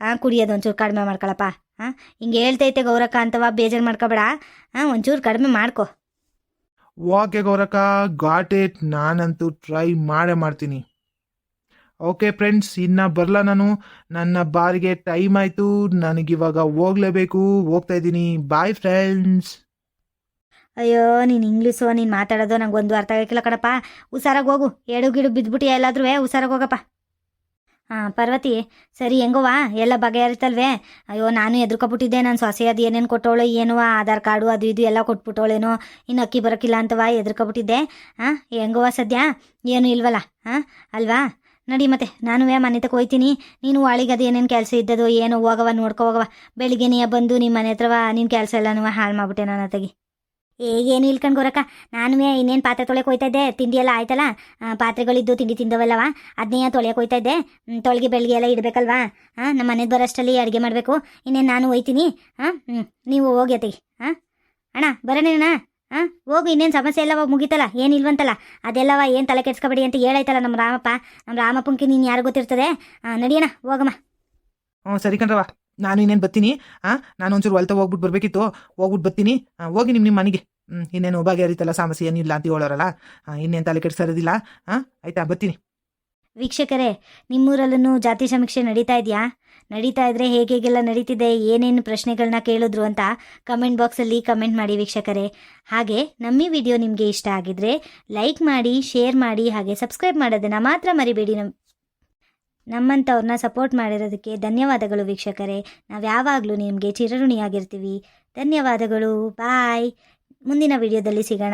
ಹಾಂ ಕುಡಿಯೋದು ಒಂಚೂರು ಕಡಿಮೆ ಮಾಡ್ಕೊಳಪ್ಪ ಹಾಂ ಹಿಂಗೆ ಹೇಳ್ತೈತೆ ಗೌರಕ್ಕ ಅಂತವ, ಬೇಜಾರು ಮಾಡ್ಕೊಬೇಡ ಹಾಂ ಒಂಚೂರು ಕಡಿಮೆ ಮಾಡ್ಕೊ. ಓಕೆ ಗೌರಕ್ಕ ಗಾಟ್ ಇಟ್ ನಾನಂತೂ ಟ್ರೈ ಮಾಡೇ ಮಾಡ್ತೀನಿ. ಓಕೆ ಫ್ರೆಂಡ್ಸ್ ಇನ್ನ ಬರಲ್ಲ ನಾನು. ನನ್ನ ಬಾರಿಗೆ ಟೈಮ್ ಆಯಿತು. ನನಗಿವಾಗ ಹೋಗ್ಲೇಬೇಕು. ಹೋಗ್ತಾ ಇದ್ದೀನಿ. ಬಾಯ್ ಫ್ರೆಂಡ್ಸ್ ಅಯ್ಯೋ, ನೀನು ಇಂಗ್ಲೀಷು, ನೀನು ಮಾತಾಡೋದು ನಂಗೆ ಒಂದು ಅರ್ಥ ಆಗಿಲ್ಲ ಕಣಪ್ಪ. ಹುಷಾರಾಗಿ ಹೋಗು. ಎಡು ಗಿಡು ಬಿದ್ದುಬಿಟ್ಟು ಎಲ್ಲಾದ್ರೂ ಹುಷಾರಾಗಿ ಹೋಗಪ್ಪ. ಹಾಂ, ಪಾರ್ವತಿ, ಸರಿ, ಹೆಂಗೋವಾ? ಎಲ್ಲ ಬಗೆಹರಿತಲ್ವೇ? ಅಯ್ಯೋ, ನಾನು ಎದ್ರುಕೊಬಿಟ್ಟಿದ್ದೆ. ನಾನು ಸೊಸೆ ಅದು ಏನೇನು ಕೊಟ್ಟವಳು, ಏನೋ ಆಧಾರ್ ಕಾರ್ಡು, ಅದು ಇದು ಎಲ್ಲ ಕೊಟ್ಬಿಟ್ಟವಳೇನೋ. ಇನ್ನು ಅಕ್ಕಿ ಬರೋಕ್ಕಿಲ್ಲ ಅಂತವಾ ಎದ್ರುಕೊಬಿಟ್ಟಿದ್ದೆ. ಹಾಂ, ಹೆಂಗೋವ ಸದ್ಯ? ಏನೂ ಇಲ್ವಲ್ಲ? ಹಾಂ, ಅಲ್ವಾ? ನಡಿ ಮತ್ತೆ, ನಾನು ಮನೆ ತಕ ಹೋಯ್ತೀನಿ. ನೀನು ಅದು ಏನೇನು ಕೆಲಸ ಇದ್ದದೋ ಏನೋ ಹೋಗವ ನೋಡ್ಕೊ ಹೋಗವ ಬೆಳಿಗ್ಗೆ ನೀ ಬಂದು ನಿಮ್ಮ ಮನೆ ಹತ್ರವ ನಿನ್ನ ಕೆಲಸ ಎಲ್ಲನೂ ಹಾಳು ಮಾಡ್ಬಿಟ್ಟೆ ನಾನು ತೆಗಿ ಏನು ಇಲ್ಕಂಡು ಗೊರಕ್ಕ, ನಾನು ಇನ್ನೇನು ಪಾತ್ರೆ ತೊಳೆಯಕ್ಕೆ ಹೋಯ್ತಾ ಇದ್ದೆ. ತಿಂಡಿ ಎಲ್ಲ ಆಯ್ತಲ್ಲ? ಪಾತ್ರೆಗಳಿದ್ದು ತಿಂಡಿ ತಿಂದವಲ್ಲವ ಅದನ್ನೇ ತೊಳೆಯಕ್ಕೆ ಹೋಯ್ತಾ ಇದ್ದೆ. ತೊಳ್ಗೆ ತೊಳೆಗೆ ಬೆಳಗ್ಗೆ ಎಲ್ಲ ಇಡಬೇಕಲ್ವಾ? ಹಾಂ ನಮ್ಮ ಮನೆಗೆ ಬರೋಷ್ಟಲ್ಲಿ ಅಡುಗೆ ಮಾಡಬೇಕು. ಇನ್ನೇನು ನಾನು ಹೋಯ್ತೀನಿ. ಹಾಂ ಹ್ಞೂ ನೀವು ಹೋಗಿ ಅತ್ತಿಗೆ. ಹಾಂ ಅಣ್ಣ ಬರೋಣ ಹಾಂ? ಹೋಗು ಇನ್ನೇನು ಸಮಸ್ಯೆ ಎಲ್ಲವ ಮುಗೀತಲ್ಲ ಏನಿಲ್ವಂತಲ್ಲ. ಅದೆಲ್ಲವ ಏನು ತಲೆ ಕೆಡ್ಸ್ಕೊಬೇಡಿ ಅಂತ ಹೇಳೈತಲ್ಲ ನಮ್ಮ ರಾಮಪ್ಪ. ನಮ್ಮ ರಾಮಪ್ಪಂಗೆ ನೀನು ಯಾರು ಗೊತ್ತಿರ್ತದೆ? ಹಾಂ ನಡಿಯಣ್ಣ ಹೋಗಮ್ಮ. ಹ್ಞೂ ಸರಿ ಕಣ್ರವ ನಾನು ಇನ್ನೇನು ಬರ್ತೀನಿ ಹಾಂ ನಾನು ಒಂಚೂರು ಹೊಲ್ತ ಹೋಗ್ಬಿಟ್ಟು ಬರಬೇಕಿತ್ತು. ಹೋಗ್ಬಿಟ್ಟು ಬರ್ತೀನಿ. ಹೋಗಿ ನಿಮ್ಮ ನಿಮ್ಮ ಮನೆಗೆ. ಹ್ಞೂ ಇನ್ನೇನು ಬಗೆಹರಿತಲ್ಲ ಸಮಸ್ಯೆ ಏನಿಲ್ಲ ಅಂತ ಹೇಳೋರಲ್ಲ. ಹಾಂ ಇನ್ನೇನು ತಲೆ ಕೆಡ್ಸೋದಿಲ್ಲ ಹಾಂ ಆಯ್ತಾ ಬರ್ತೀನಿ. ವೀಕ್ಷಕರೇ ನಿಮ್ಮೂರಲ್ಲೂ ಜಾತಿ ಸಮೀಕ್ಷೆ ನಡೀತಾ ಇದೆಯಾ? ನಡೀತಾ ಇದ್ರೆ ಹೇಗೆ ಹೇಗೆಲ್ಲ ನಡೀತಿದೆ, ಏನೇನು ಪ್ರಶ್ನೆಗಳನ್ನ ಕೇಳಿದ್ರು ಅಂತ ಕಮೆಂಟ್ ಬಾಕ್ಸಲ್ಲಿ ಕಮೆಂಟ್ ಮಾಡಿ ವೀಕ್ಷಕರೇ. ಹಾಗೆ ನಮ್ಮ ವಿಡಿಯೋ ನಿಮಗೆ ಇಷ್ಟ ಆಗಿದ್ರೆ ಲೈಕ್ ಮಾಡಿ ಶೇರ್ ಮಾಡಿ, ಹಾಗೆ ಸಬ್ಸ್ಕ್ರೈಬ್ ಮಾಡೋದನ್ನು ಮಾತ್ರ ಮರಿಬೇಡಿ ನಮ್ಮ ನಮ್ಮಂಥವ್ರನ್ನ ಸಪೋರ್ಟ್ ಮಾಡಿರೋದಕ್ಕೆ ಧನ್ಯವಾದಗಳು ವೀಕ್ಷಕರೇ. ನಾವು ಯಾವಾಗಲೂ ನಿಮಗೆ ಚಿರಋಣಿಯಾಗಿರ್ತೀವಿ. ಧನ್ಯವಾದಗಳು. ಬಾಯ್ ಮುಂದಿನ ವಿಡಿಯೋದಲ್ಲಿ ಸಿಗೋಣ.